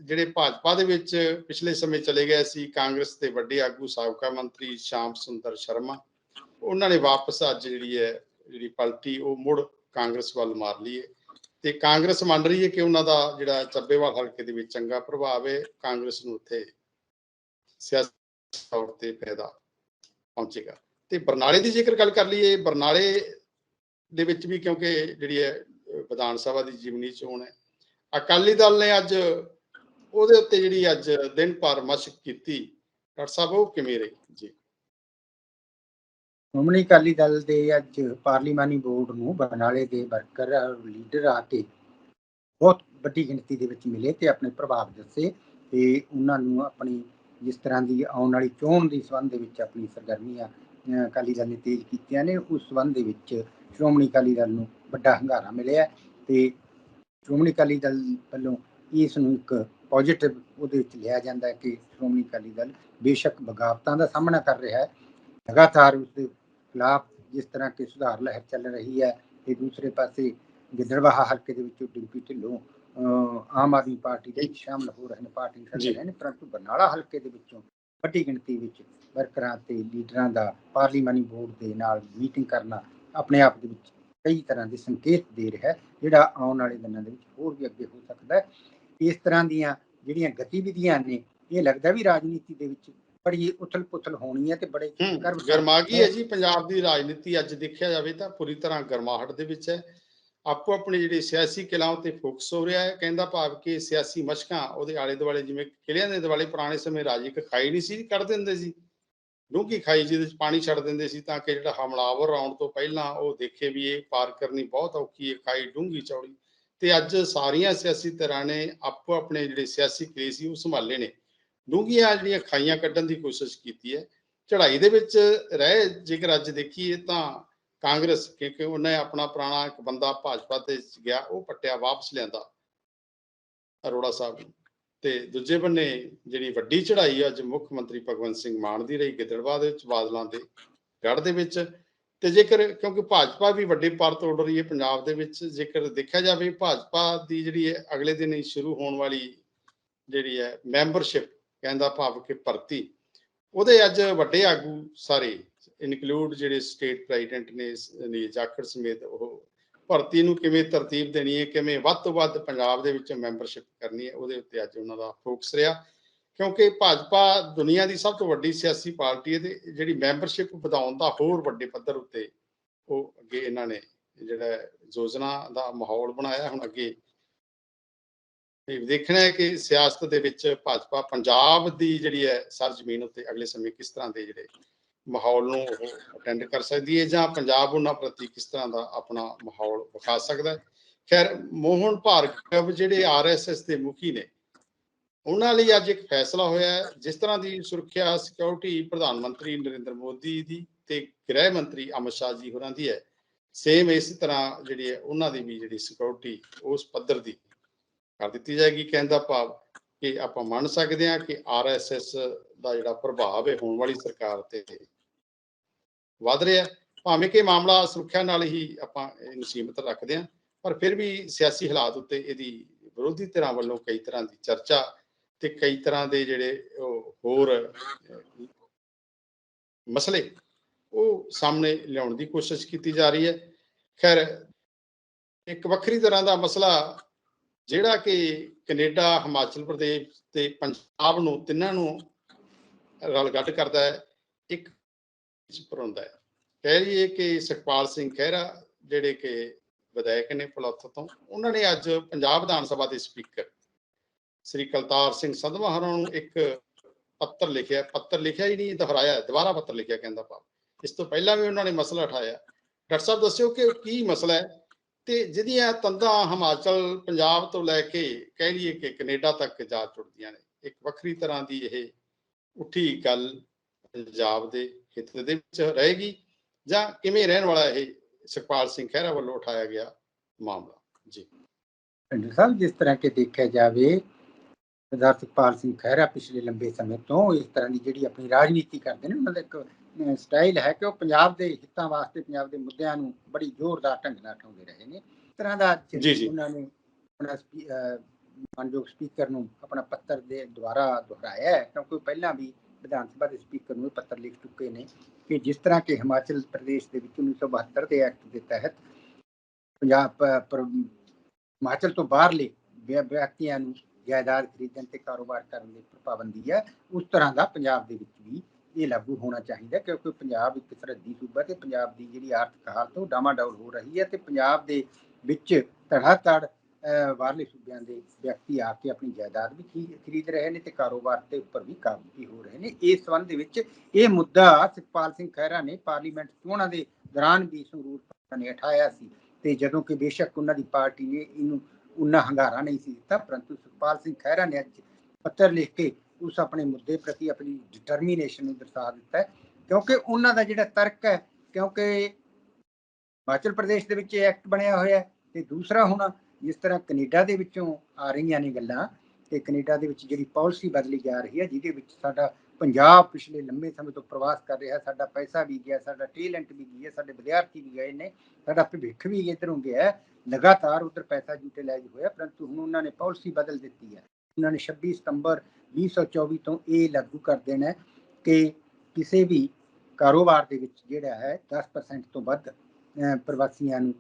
ਜਿਹੜੇ ਭਾਜਪਾ ਦੇ ਵਿੱਚ ਪਿਛਲੇ ਸਮੇਂ ਚਲੇ ਗਏ ਸੀ, ਕਾਂਗਰਸ ਦੇ ਵੱਡੇ ਆਗੂ ਸਾਬਕਾ ਮੰਤਰੀ ਸ਼ਾਮ ਸੁੰਦਰ ਸ਼ਰਮਾ, ਉਹਨਾਂ ਨੇ ਵਾਪਸ ਅੱਜ ਜਿਹੜੀ ਹੈ, ਜਿਹੜੀ ਪਲਟੀ, ਉਹ ਮੁੜ ਕਾਂਗਰਸ ਵੱਲ ਮਾਰ ਲਈ ਹੈ। ਤੇ ਕਾਂਗਰਸ ਮੰਨ ਰਹੀ ਹੈ ਕਿ ਉਹਨਾਂ ਦਾ ਜਿਹੜਾ ਚੱਬੇਵਾਲ ਹਲਕੇ ਦੇ ਵਿੱਚ ਚੰਗਾ ਪ੍ਰਭਾਵ ਹੈ, ਕਾਂਗਰਸ ਨੂੰ ਉੱਥੇ ਸਿਆਸੀ ਤੌਰ ਤੇ ਫਾਇਦਾ ਪਹੁੰਚੇਗਾ। ਤੇ ਬਰਨਾਲੇ ਦੀ ਜੇਕਰ ਗੱਲ ਕਰ ਲਈਏ, ਬਰਨਾਲੇ ਦੇ ਵਿੱਚ ਵੀ ਕਿਉਂਕਿ ਜਿਹੜੀ ਹੈ ਵਿਧਾਨ ਸਭਾ ਦੀ ਜਿਮਨੀ ਚੋਣ ਹੈ, ਅਕਾਲੀ ਦਲ ਨੇ ਅੱਜ ਉਹਦੇ ਉੱਤੇ ਜਿਹੜੀ ਅੱਜ ਦਿਨ ਭਰ ਮਸ਼ਕ ਕੀਤੀ। ਡਾਕਟਰ ਸਾਹਿਬ, ਉਹ ਕਿਵੇਂ ਰਹੀ? ਜੀ। ਸ਼੍ਰੋਮਣੀ ਅਕਾਲੀ ਦਲ ਦੇ ਅੱਜ ਪਾਰਲੀਮਾਨੀ ਬੋਰਡ ਨੂੰ ਬਰਨਾਲੇ ਦੇ ਵਰਕਰ, ਲੀਡਰ ਆ ਕੇ ਬਹੁਤ ਵੱਡੀ ਗਿਣਤੀ ਦੇ ਵਿੱਚ ਮਿਲੇ ਤੇ ਆਪਣੇ ਪ੍ਰਭਾਵ ਦੱਸੇ ਤੇ ਉਹਨਾਂ ਨੂੰ ਆਪਣੀ ਜਿਸ ਤਰ੍ਹਾਂ ਦੀ ਆਉਣ ਵਾਲੀ ਚੋਣ ਦੀ ਸੰਬੰਧ ਦੇ ਵਿੱਚ ਆਪਣੀ ਸਰਗਰਮੀਆਂ ਅਕਾਲੀ ਦਲ ਨੇ ਤੇਜ਼ ਕੀਤੀਆਂ ਨੇ, ਉਸ ਸੰਬੰਧ ਦੇ ਵਿੱਚ ਸ਼੍ਰੋਮਣੀ ਅਕਾਲੀ ਦਲ ਨੂੰ ਵੱਡਾ ਹੰਗਾਰਾ ਮਿਲਿਆ ਤੇ ਸ਼੍ਰੋਮਣੀ ਅਕਾਲੀ ਦਲ ਵੱਲੋਂ ਇਸ ਨੂੰ ਇੱਕ ਪੋਜੀਟਿਵ ਉਹਦੇ ਵਿੱਚ ਲਿਆ ਜਾਂਦਾ ਹੈ ਕਿ ਸ਼੍ਰੋਮਣੀ ਅਕਾਲੀ ਦਲ ਬੇਸ਼ੱਕ ਬਗਾਵਤਾਂ ਦਾ ਸਾਹਮਣਾ ਕਰ ਰਿਹਾ ਹੈ। ਲਗਾਤਾਰ ਉਸ ਦੇ ਖਿਲਾਫ ਜਿਸ ਤਰ੍ਹਾਂ ਕਿ ਸੁਧਾਰ ਲਹਿਰ ਚੱਲ ਰਹੀ ਹੈ ਤੇ ਦੂਸਰੇ ਪਾਸੇ ਗਿੱਦੜਬਾਹਾ ਹਲਕੇ ਦੇ ਵਿੱਚੋਂ ਡਿੰਪੀ ਢਿੱਲੋਂ ਆਮ ਆਦਮੀ ਪਾਰਟੀ ਦੇ ਵਿੱਚ ਸ਼ਾਮਲ ਹੋ ਰਹੇ ਨੇ ਪਾਰਟੀ ਜੀ। ਰਹੇ ਨੇ ਪਰੰਤੂ ਬਰਨਾਲਾ ਹਲਕੇ ਦੇ ਵਿੱਚੋਂ ਵੱਡੀ ਗਿਣਤੀ ਵਿੱਚ ਵਰਕਰਾਂ ਤੇ ਲੀਡਰਾਂ ਦਾ ਪਾਰਲੀਮਾਨੀ ਬੋਰਡ ਦੇ ਨਾਲ ਮੀਟਿੰਗ ਕਰਨਾ ਆਪਣੇ ਆਪ ਦੇ ਵਿੱਚ ਕਈ ਤਰ੍ਹਾਂ ਦੇ ਸੰਕੇਤ ਦੇ ਰਿਹਾ ਹੈ ਜਿਹੜਾ ਆਉਣ ਵਾਲੇ ਦਿਨਾਂ ਦੇ ਵਿੱਚ ਹੋਰ ਵੀ ਅੱਗੇ ਹੋ ਸਕਦਾ ਹੈ ਇਸ ਤਰ੍ਹਾਂ ਦੀਆਂ ਜਿਹੜੀਆਂ ਗਤੀਵਿਧੀਆਂ ਨੇ ਇਹ ਲੱਗਦਾ ਵੀ ਰਾਜਨੀਤੀ ਦੇ ਵਿੱਚ ਬੜੀ ਉਥਲ ਪੁਥਲ ਹੋਣੀ ਹੈ ਤੇ ਬੜੇ ਹੂੰ, ਗਰਮ ਗਰਮਾ ਗਈ ਹੈ ਜੀ ਪੰਜਾਬ ਦੀ ਰਾਜਨੀਤੀ ਅੱਜ ਦੇਖਿਆ ਜਾਵੇ ਤਾਂ ਪੂਰੀ ਤਰ੍ਹਾਂ ਗਰਮਾਹਟ ਦੇ ਵਿੱਚ ਹੈ ਆਪੋ ਆਪਣੇ ਜਿਹੜੇ ਸਿਆਸੀ ਕਿਲਾਵਾਂ ਤੇ ਫੋਕਸ ਹੋ ਰਿਹਾ ਹੈ। ਕਹਿੰਦਾ ਭਾਵ ਕਿ ਸਿਆਸੀ ਮਸ਼ਕਾਂ ਉਹਦੇ ਆਲੇ ਦੁਆਲੇ ਜਿਵੇਂ ਕਿਲਿਆਂ ਦੇ ਦੁਆਲੇ ਪੁਰਾਣੇ ਸਮੇਂ ਰਾਜੇ ਇੱਕ ਖਾਈ ਨਹੀਂ ਸੀ, ਕੱਢ ਦਿੰਦੇ ਸੀ। ਡੂੰਘੀ ਖਾਈ ਜਿਹਦੇ ਵਿੱਚ ਪਾਣੀ ਛੱਡ ਦਿੰਦੇ ਸੀ ਤਾਂ ਕਿ ਜਿਹੜਾ ਹਮਲਾਵਰ ਆਉਣ ਤੋਂ ਪਹਿਲਾਂ ਉਹ ਦੇਖੇ ਵੀ ਇਹ ਪਾਰ ਕਰਨੀ ਬਹੁਤ ਔਖੀ ਹੈ, ਖਾਈ ਡੂੰਘੀ ਚੌੜੀ। ਤੇ ਅੱਜ ਸਾਰੀਆਂ ਸਿਆਸੀ ਧਿਰਾਂ ਨੇ ਆਪੋ ਆਪਣੇ ਜਿਹੜੇ ਸਿਆਸੀ ਕਿਲੇ ਸੀ ਉਹ ਸੰਭਾਲੇ ਨੇ। ਡੂੰਘੀਆਂ ਜਿਹੜੀਆਂ ਖਾਈਆਂ ਕੱਢਣ ਦੀ ਕੋਸ਼ਿਸ਼ ਕੀਤੀ ਹੈ। ਚੜ੍ਹਾਈ ਦੇ ਵਿੱਚ ਰਹਿ ਜੇਕਰ ਅੱਜ ਦੇਖੀਏ ਤਾਂ ਕਾਂਗਰਸ, ਕਿਉਂਕਿ ਉਹਨੇ ਆਪਣਾ ਪੁਰਾਣਾ ਇੱਕ ਬੰਦਾ ਭਾਜਪਾ ਤੇ ਗਿਆ, ਉਹ ਪੱਟਿਆ ਵਾਪਸ ਲਿਆਂਦਾ ਅਰੋੜਾ ਸਾਹਿਬ ਨੂੰ। ਤੇ ਦੂਜੇ ਬੰਨੇ ਜਿਹੜੀ ਵੱਡੀ ਚੜ੍ਹਾਈ ਅੱਜ ਮੁੱਖ ਮੰਤਰੀ ਭਗਵੰਤ ਸਿੰਘ ਮਾਨ ਦੀ ਰਹੀ, ਗਿੱਦੜਵਾ ਦੇ ਵਿੱਚ, ਬਾਦਲਾਂ ਦੇ ਗੜ ਦੇ ਵਿੱਚ, ਤੇ ਜੇਕਰ ਕਿਉਂਕਿ ਭਾਜਪਾ ਵੀ ਵੱਡੇ ਪਰ ਤੋੜ ਰਹੀ ਹੈ ਪੰਜਾਬ ਦੇ ਵਿੱਚ, ਜੇਕਰ ਦੇਖਿਆ ਜਾਵੇ ਭਾਜਪਾ ਦੀ ਜਿਹੜੀ ਹੈ ਅਗਲੇ ਦਿਨ ਹੀ ਸ਼ੁਰੂ ਹੋਣ ਵਾਲੀ ਜਿਹੜੀ ਹੈ ਮੈਂਬਰਸ਼ਿਪ ਕਹਿੰਦਾ ਭਾਵ ਕਿ ਭਰਤੀ, ਉਹਦੇ ਅੱਜ ਵੱਡੇ ਆਗੂ ਸਾਰੇ ਇਨਕਲੂਡ ਜਿਹੜੇ ਸਟੇਟ ਪ੍ਰੈਜ਼ੀਡੈਂਟ ਨੇ ਨੀਲ ਜਾਖੜ ਸਮੇਤ ਉਹ ਭਰਤੀ ਨੂੰ ਕਿਵੇਂ ਤਰਤੀਬ ਦੇਣੀ ਹੈ, ਕਿਵੇਂ ਵੱਧ ਤੋਂ ਵੱਧ ਪੰਜਾਬ ਦੇ ਵਿੱਚ ਮੈਂਬਰਸ਼ਿਪ ਕਰਨੀ ਹੈ, ਉਹਦੇ ਉੱਤੇ ਅੱਜ ਉਹਨਾਂ ਦਾ ਫੋਕਸ ਰਿਹਾ। ਕਿਉਂਕਿ ਭਾਜਪਾ ਦੁਨੀਆ ਦੀ ਸਭ ਤੋਂ ਵੱਡੀ ਸਿਆਸੀ ਪਾਰਟੀ ਹੈ ਤੇ ਜਿਹੜੀ ਮੈਂਬਰਸ਼ਿਪ ਵਧਾਉਣ ਦਾ ਹੋਰ ਵੱਡੇ ਪੱਧਰ ਉੱਤੇ ਉਹ ਅੱਗੇ ਇਹਨਾਂ ਨੇ ਜਿਹੜਾ ਯੋਜਨਾ ਦਾ ਮਾਹੌਲ ਬਣਾਇਆ, ਹੁਣ ਅੱਗੇ ਇਹ ਦੇਖਣਾ ਹੈ ਕਿ ਸਿਆਸਤ ਦੇ ਵਿੱਚ ਭਾਜਪਾ ਪੰਜਾਬ ਦੀ ਜਿਹੜੀ ਹੈ ਸਰ ਜ਼ਮੀਨ ਉੱਤੇ ਅਗਲੇ ਸਮੇਂ ਕਿਸ ਤਰ੍ਹਾਂ ਦੇ ਜਿਹੜੇ ਮਾਹੌਲ ਨੂੰ ਉਹ ਅਟੈਂਡ ਕਰ ਸਕਦੀ ਹੈ ਜਾਂ ਪੰਜਾਬ ਉਹਨਾਂ ਪ੍ਰਤੀ ਕਿਸ ਤਰ੍ਹਾਂ ਦਾ ਆਪਣਾ ਮਾਹੌਲ ਵਿਖਾ ਸਕਦਾ ਹੈ? ਖੈਰ, ਮੋਹਨ ਭਾਰਗਵ ਜਿਹੜੇ ਆਰਐਸਐਸ ਦੇ ਮੁਖੀ ਨੇ, ਉਹਨਾਂ ਲਈ ਅੱਜ ਇੱਕ ਫੈਸਲਾ ਹੋਇਆ ਜਿਸ ਤਰ੍ਹਾਂ ਦੀ ਸੁਰੱਖਿਆ ਸਿਕਿਉਰਿਟੀ ਪ੍ਰਧਾਨ ਮੰਤਰੀ ਨਰਿੰਦਰ ਮੋਦੀ ਦੀ ਤੇ ਗ੍ਰਹਿ ਮੰਤਰੀ ਅਮਿਤ ਸ਼ਾਹ ਜੀ ਹੋਰਾਂ ਦੀ ਹੈ ਸੇਮ ਇਸੇ ਤਰ੍ਹਾਂ ਜਿਹੜੀ ਹੈ, ਉਹਨਾਂ ਦੀ ਵੀ ਜਿਹੜੀ ਸਿਕਿਉਰਿਟੀ ਉਸ ਪੱਧਰ ਦੀ ਕਰ ਦਿੱਤੀ ਜਾਏਗੀ। ਕਹਿੰਦਾ ਭਾਵ ਕਿ ਆਪਾਂ ਮੰਨ ਸਕਦੇ ਹਾਂ ਕਿ ਆਰਐਸਐਸ ਦਾ ਜਿਹੜਾ ਪ੍ਰਭਾਵ ਹੈ, ਹੋਣ ਵਾਲੀ ਸਰਕਾਰ ਤੇ ਵੱਧ ਰਿਹਾ ਹੈ। ਭਾਵੇਂ ਕਿ ਮਾਮਲਾ ਸੁਰੱਖਿਆ ਨਾਲ ਹੀ ਆਪਾਂ ਇਹਨੂੰ ਸੀਮਿਤ ਰੱਖਦੇ ਹਾਂ, ਪਰ ਫਿਰ ਵੀ ਸਿਆਸੀ ਹਾਲਾਤ ਉੱਤੇ ਇਹਦੀ ਵਿਰੋਧੀ ਧਿਰਾਂ ਵੱਲੋਂ ਕਈ ਤਰ੍ਹਾਂ ਦੀ ਚਰਚਾ ਤੇ ਕਈ ਤਰ੍ਹਾਂ ਦੇ ਜਿਹੜੇ ਉਹ ਹੋਰ ਮਸਲੇ ਉਹ ਸਾਹਮਣੇ ਲਿਆਉਣ ਦੀ ਕੋਸ਼ਿਸ਼ ਕੀਤੀ ਜਾ ਰਹੀ ਹੈ ਖੈਰ, ਇੱਕ ਵੱਖਰੀ ਤਰ੍ਹਾਂ ਦਾ ਮਸਲਾ ਜਿਹੜਾ ਕਿ ਕੈਨੇਡਾ, ਹਿਮਾਚਲ ਪ੍ਰਦੇਸ਼ ਤੇ ਪੰਜਾਬ ਨੂੰ ਤਿੰਨਾਂ ਨੂੰ ਰਲ ਗੱਡ ਕਰਦਾ ਹੈ ਇੱਕ ਪਰੋਂਦਾ ਹੈ ਕਹਿ ਲਈਏ ਕਿ ਸੁਖਪਾਲ ਸਿੰਘ ਖਹਿਰਾ ਜਿਹੜੇ ਕਿ ਵਿਧਾਇਕ ਨੇ ਪਲੱਥ ਤੋਂ, ਉਹਨਾਂ ਨੇ ਅੱਜ ਪੰਜਾਬ ਵਿਧਾਨ ਸਭਾ ਦੇ ਸਪੀਕਰ ਸ੍ਰੀ ਕਲਤਾਰ ਸਿੰਘ ਸੰਧਵਾ ਹੋਰਾਂ ਨੂੰ ਇੱਕ ਪੱਤਰ ਲਿਖਿਆ ਪੱਤਰ ਲਿਖਿਆ ਹੀ ਨਹੀਂ, ਦੁਹਰਾਇਆ, ਦੁਬਾਰਾ ਪੱਤਰ ਲਿਖਿਆ ਕਹਿੰਦਾ ਭਾਵ। ਇਸ ਤੋਂ ਪਹਿਲਾਂ ਵੀ ਉਹਨਾਂ ਨੇ ਮਸਲਾ ਉਠਾਇਆ। ਡਾਕਟਰ ਸਾਹਿਬ, ਦੱਸਿਓ ਕਿ ਕੀ ਮਸਲਾ ਹੈ ਤੇ ਜਿਹਦੀਆਂ ਤੰਦਾਂ ਹਿਮਾਚਲ, ਪੰਜਾਬ ਤੋਂ ਲੈ ਕੇ ਕਹਿ ਲਈਏ ਕਿ ਕੈਨੇਡਾ ਤੱਕ ਜਾ ਚੁੱਟਦੀਆਂ ਨੇ, ਇੱਕ ਵੱਖਰੀ ਤਰ੍ਹਾਂ ਦੀ ਇਹ ਉੱਠੀ ਗੱਲ ਪੰਜਾਬ ਦੇ ਹਿੱਤ ਦੇ ਵਿੱਚ ਰਹੇਗੀ ਜਾਂ ਕਿਵੇਂ ਰਹਿਣ ਵਾਲਾ ਇਹ ਸੁਖਪਾਲ ਸਿੰਘ ਖਹਿਰਾ ਵੱਲੋਂ ਉਠਾਇਆ ਗਿਆ ਮਾਮਲਾ? ਜੀ। ਪਿੰਡਰ ਸਾਹਿਬ ਜਿਸ ਤਰ੍ਹਾਂ ਕਿ ਦੇਖਿਆ ਜਾਵੇ ਸਰਦਾਰ ਸੁਖਪਾਲ ਸਿੰਘ ਖਹਿਰਾ ਪਿਛਲੇ ਲੰਬੇ ਸਮੇਂ ਤੋਂ ਇਸ ਤਰ੍ਹਾਂ ਦੀ ਜਿਹੜੀ ਆਪਣੀ ਰਾਜਨੀਤੀ ਕਰਦੇ ਨੇ ਉਹਨਾਂ ਦਾ ਇੱਕ ਸਟਾਈਲ ਹੈ ਕਿ ਉਹ ਪੰਜਾਬ ਦੇ ਹਿੱਤਾਂ ਵਾਸਤੇ ਪੰਜਾਬ ਦੇ ਮੁੱਦਿਆਂ ਨੂੰ ਬੜੀ ਜ਼ੋਰਦਾਰ ਢੰਗ ਨਾਲ ਉਠਾਉਂਦੇ ਰਹੇ ਨੇ। ਇਸ ਤਰ੍ਹਾਂ ਦਾ। ਉਹਨਾਂ ਨੇ ਆਪਣਾ ਮਾਨਯੋਗ ਸਪੀਕਰ ਨੂੰ ਆਪਣਾ ਪੱਤਰ ਦੇ ਦੁਆਰਾ ਦੁਹਰਾਇਆ ਕਿਉਂਕਿ ਪਹਿਲਾਂ ਵੀ ਵਿਧਾਨ ਸਭਾ ਦੇ ਸਪੀਕਰ ਨੂੰ ਪੱਤਰ ਲਿਖ ਚੁੱਕੇ ਨੇ ਕਿ ਜਿਸ ਤਰ੍ਹਾਂ ਕਿ ਹਿਮਾਚਲ ਪ੍ਰਦੇਸ਼ ਦੇ ਵਿੱਚ 1972 ਦੇ ਐਕਟ ਦੇ ਤਹਿਤ ਪੰਜਾਬ ਹਿਮਾਚਲ ਤੋਂ ਬਾਹਰਲੇ ਵਿਅਕਤੀਆਂ ਨੂੰ ਜਾਇਦਾਦ ਖਰੀਦਣ ਤੇ ਕਾਰੋਬਾਰ ਕਰਨ ਦੀ ਪਾਬੰਦੀ ਹੈ, ਉਸ ਤਰ੍ਹਾਂ ਦਾ ਪੰਜਾਬ ਦੇ ਵਿੱਚ ਵੀ ਇਹ ਲਾਗੂ ਹੋਣਾ ਚਾਹੀਦਾ ਕਿਉਂਕਿ ਪੰਜਾਬ ਇੱਕ ਸਰਹੱਦੀ ਸੂਬਾ ਤੇ ਪੰਜਾਬ ਦੀ ਜਿਹੜੀ ਆਰਥਿਕ ਹਾਲਤ ਉਹ ਡਾਮਾਡੋਲ ਹੋ ਰਹੀ ਹੈ ਤੇ ਪੰਜਾਬ ਦੇ ਵਿੱਚ ਧੜਾ ਧੜ ਬਾਹਰਲੇ ਸੂਬਿਆਂ ਦੇ ਵਿਅਕਤੀ ਆ ਕੇ ਆਪਣੀ ਜਾਇਦਾਦ ਵੀ ਖਰੀਦ ਰਹੇ ਨੇ ਤੇ ਕਾਰੋਬਾਰ ਦੇ ਉੱਪਰ ਵੀ ਕਾਬੂ ਹੋ ਰਹੇ ਨੇ। ਇਸ ਸੰਬੰਧ ਦੇ ਵਿੱਚ ਇਹ ਮੁੱਦਾ ਸੁਖਪਾਲ ਸਿੰਘ ਖਹਿਰਾ ਨੇ ਪਾਰਲੀਮੈਂਟ ਚੋਣਾਂ ਦੇ ਦੌਰਾਨ ਵੀ ਸੰਗਰੂਰ ਨੇ ਉਠਾਇਆ ਸੀ ਤੇ ਜਦੋਂ ਕਿ ਬੇਸ਼ੱਕ ਉਹਨਾਂ ਦੀ ਪਾਰਟੀ ਨੇ ਇਹਨੂੰ ਉਨਾ ਹੰਗਾਰਾ ਨਹੀਂ ਸੀ ਦਿੱਤਾ, ਪਰੰਤੂ ਸੁਖਪਾਲ ਸਿੰਘ ਖਹਿਰਾ ਨੇ ਅੱਜ ਪੱਤਰ ਲਿਖ ਕੇ ਉਸ ਆਪਣੇ ਮੁੱਦੇ ਪ੍ਰਤੀ ਆਪਣੀ ਡਿਟਰਮੀਨੇਸ਼ਨ ਨੂੰ ਦਰਸਾ ਦਿੱਤਾ ਕਿਉਂਕਿ ਉਹਨਾਂ ਦਾ ਜਿਹੜਾ ਤਰਕ ਹੈ, ਕਿਉਂਕਿ ਹਿਮਾਚਲ ਪ੍ਰਦੇਸ਼ ਦੇ ਵਿੱਚ ਇਹ ਐਕਟ ਬਣਿਆ ਹੋਇਆ ਤੇ ਦੂਸਰਾ ਹੁਣ ਜਿਸ ਤਰ੍ਹਾਂ ਕੈਨੇਡਾ ਦੇ ਵਿੱਚੋਂ ਆ ਰਹੀਆਂ ਨੇ ਗੱਲਾਂ ਤੇ ਕੈਨੇਡਾ ਦੇ ਵਿੱਚ ਜਿਹੜੀ ਪਾਲਿਸੀ ਬਦਲੀ ਜਾ ਰਹੀ ਹੈ, ਜਿਹਦੇ ਵਿੱਚ ਸਾਡਾ ਪੰਜਾਬ ਪਿਛਲੇ ਲੰਮੇ ਸਮੇਂ ਤੋਂ ਪ੍ਰਵਾਸ ਕਰ ਰਿਹਾ, ਸਾਡਾ ਪੈਸਾ ਵੀ ਗਿਆ, ਸਾਡਾ ਟੈਲੈਂਟ ਵੀ ਗਿਆ, ਸਾਡੇ ਵਿਦਿਆਰਥੀ ਵੀ ਗਏ ਨੇ, ਸਾਡਾ ਭਵਿੱਖ ਵੀ ਇਧਰੋਂ ਗਿਆ ਲਗਾਤਾਰ ਉਧਰ ਪੈਸਾ ਯੂਟਿਲਾਈਜ਼ ਹੋਇਆ, ਪਰੰਤੂ ਹੁਣ ਉਹਨਾਂ ਨੇ ਪਾਲਿਸੀ ਬਦਲ ਦਿੱਤੀ ਹੈ। ਉਹਨਾਂ ਨੇ 26 ਸਤੰਬਰ 2024 ਤੋਂ ਇਹ ਲਾਗੂ ਕਰ ਦੇਣਾ ਹੈ ਕਿ ਕਿਸੇ ਵੀ ਕਾਰੋਬਾਰ ਦੇ ਵਿੱਚ ਜਿਹੜਾ ਹੈ 10% ਤੋਂ ਵੱਧ ਪ੍ਰਵਾਸੀਆਂ ਨੂੰ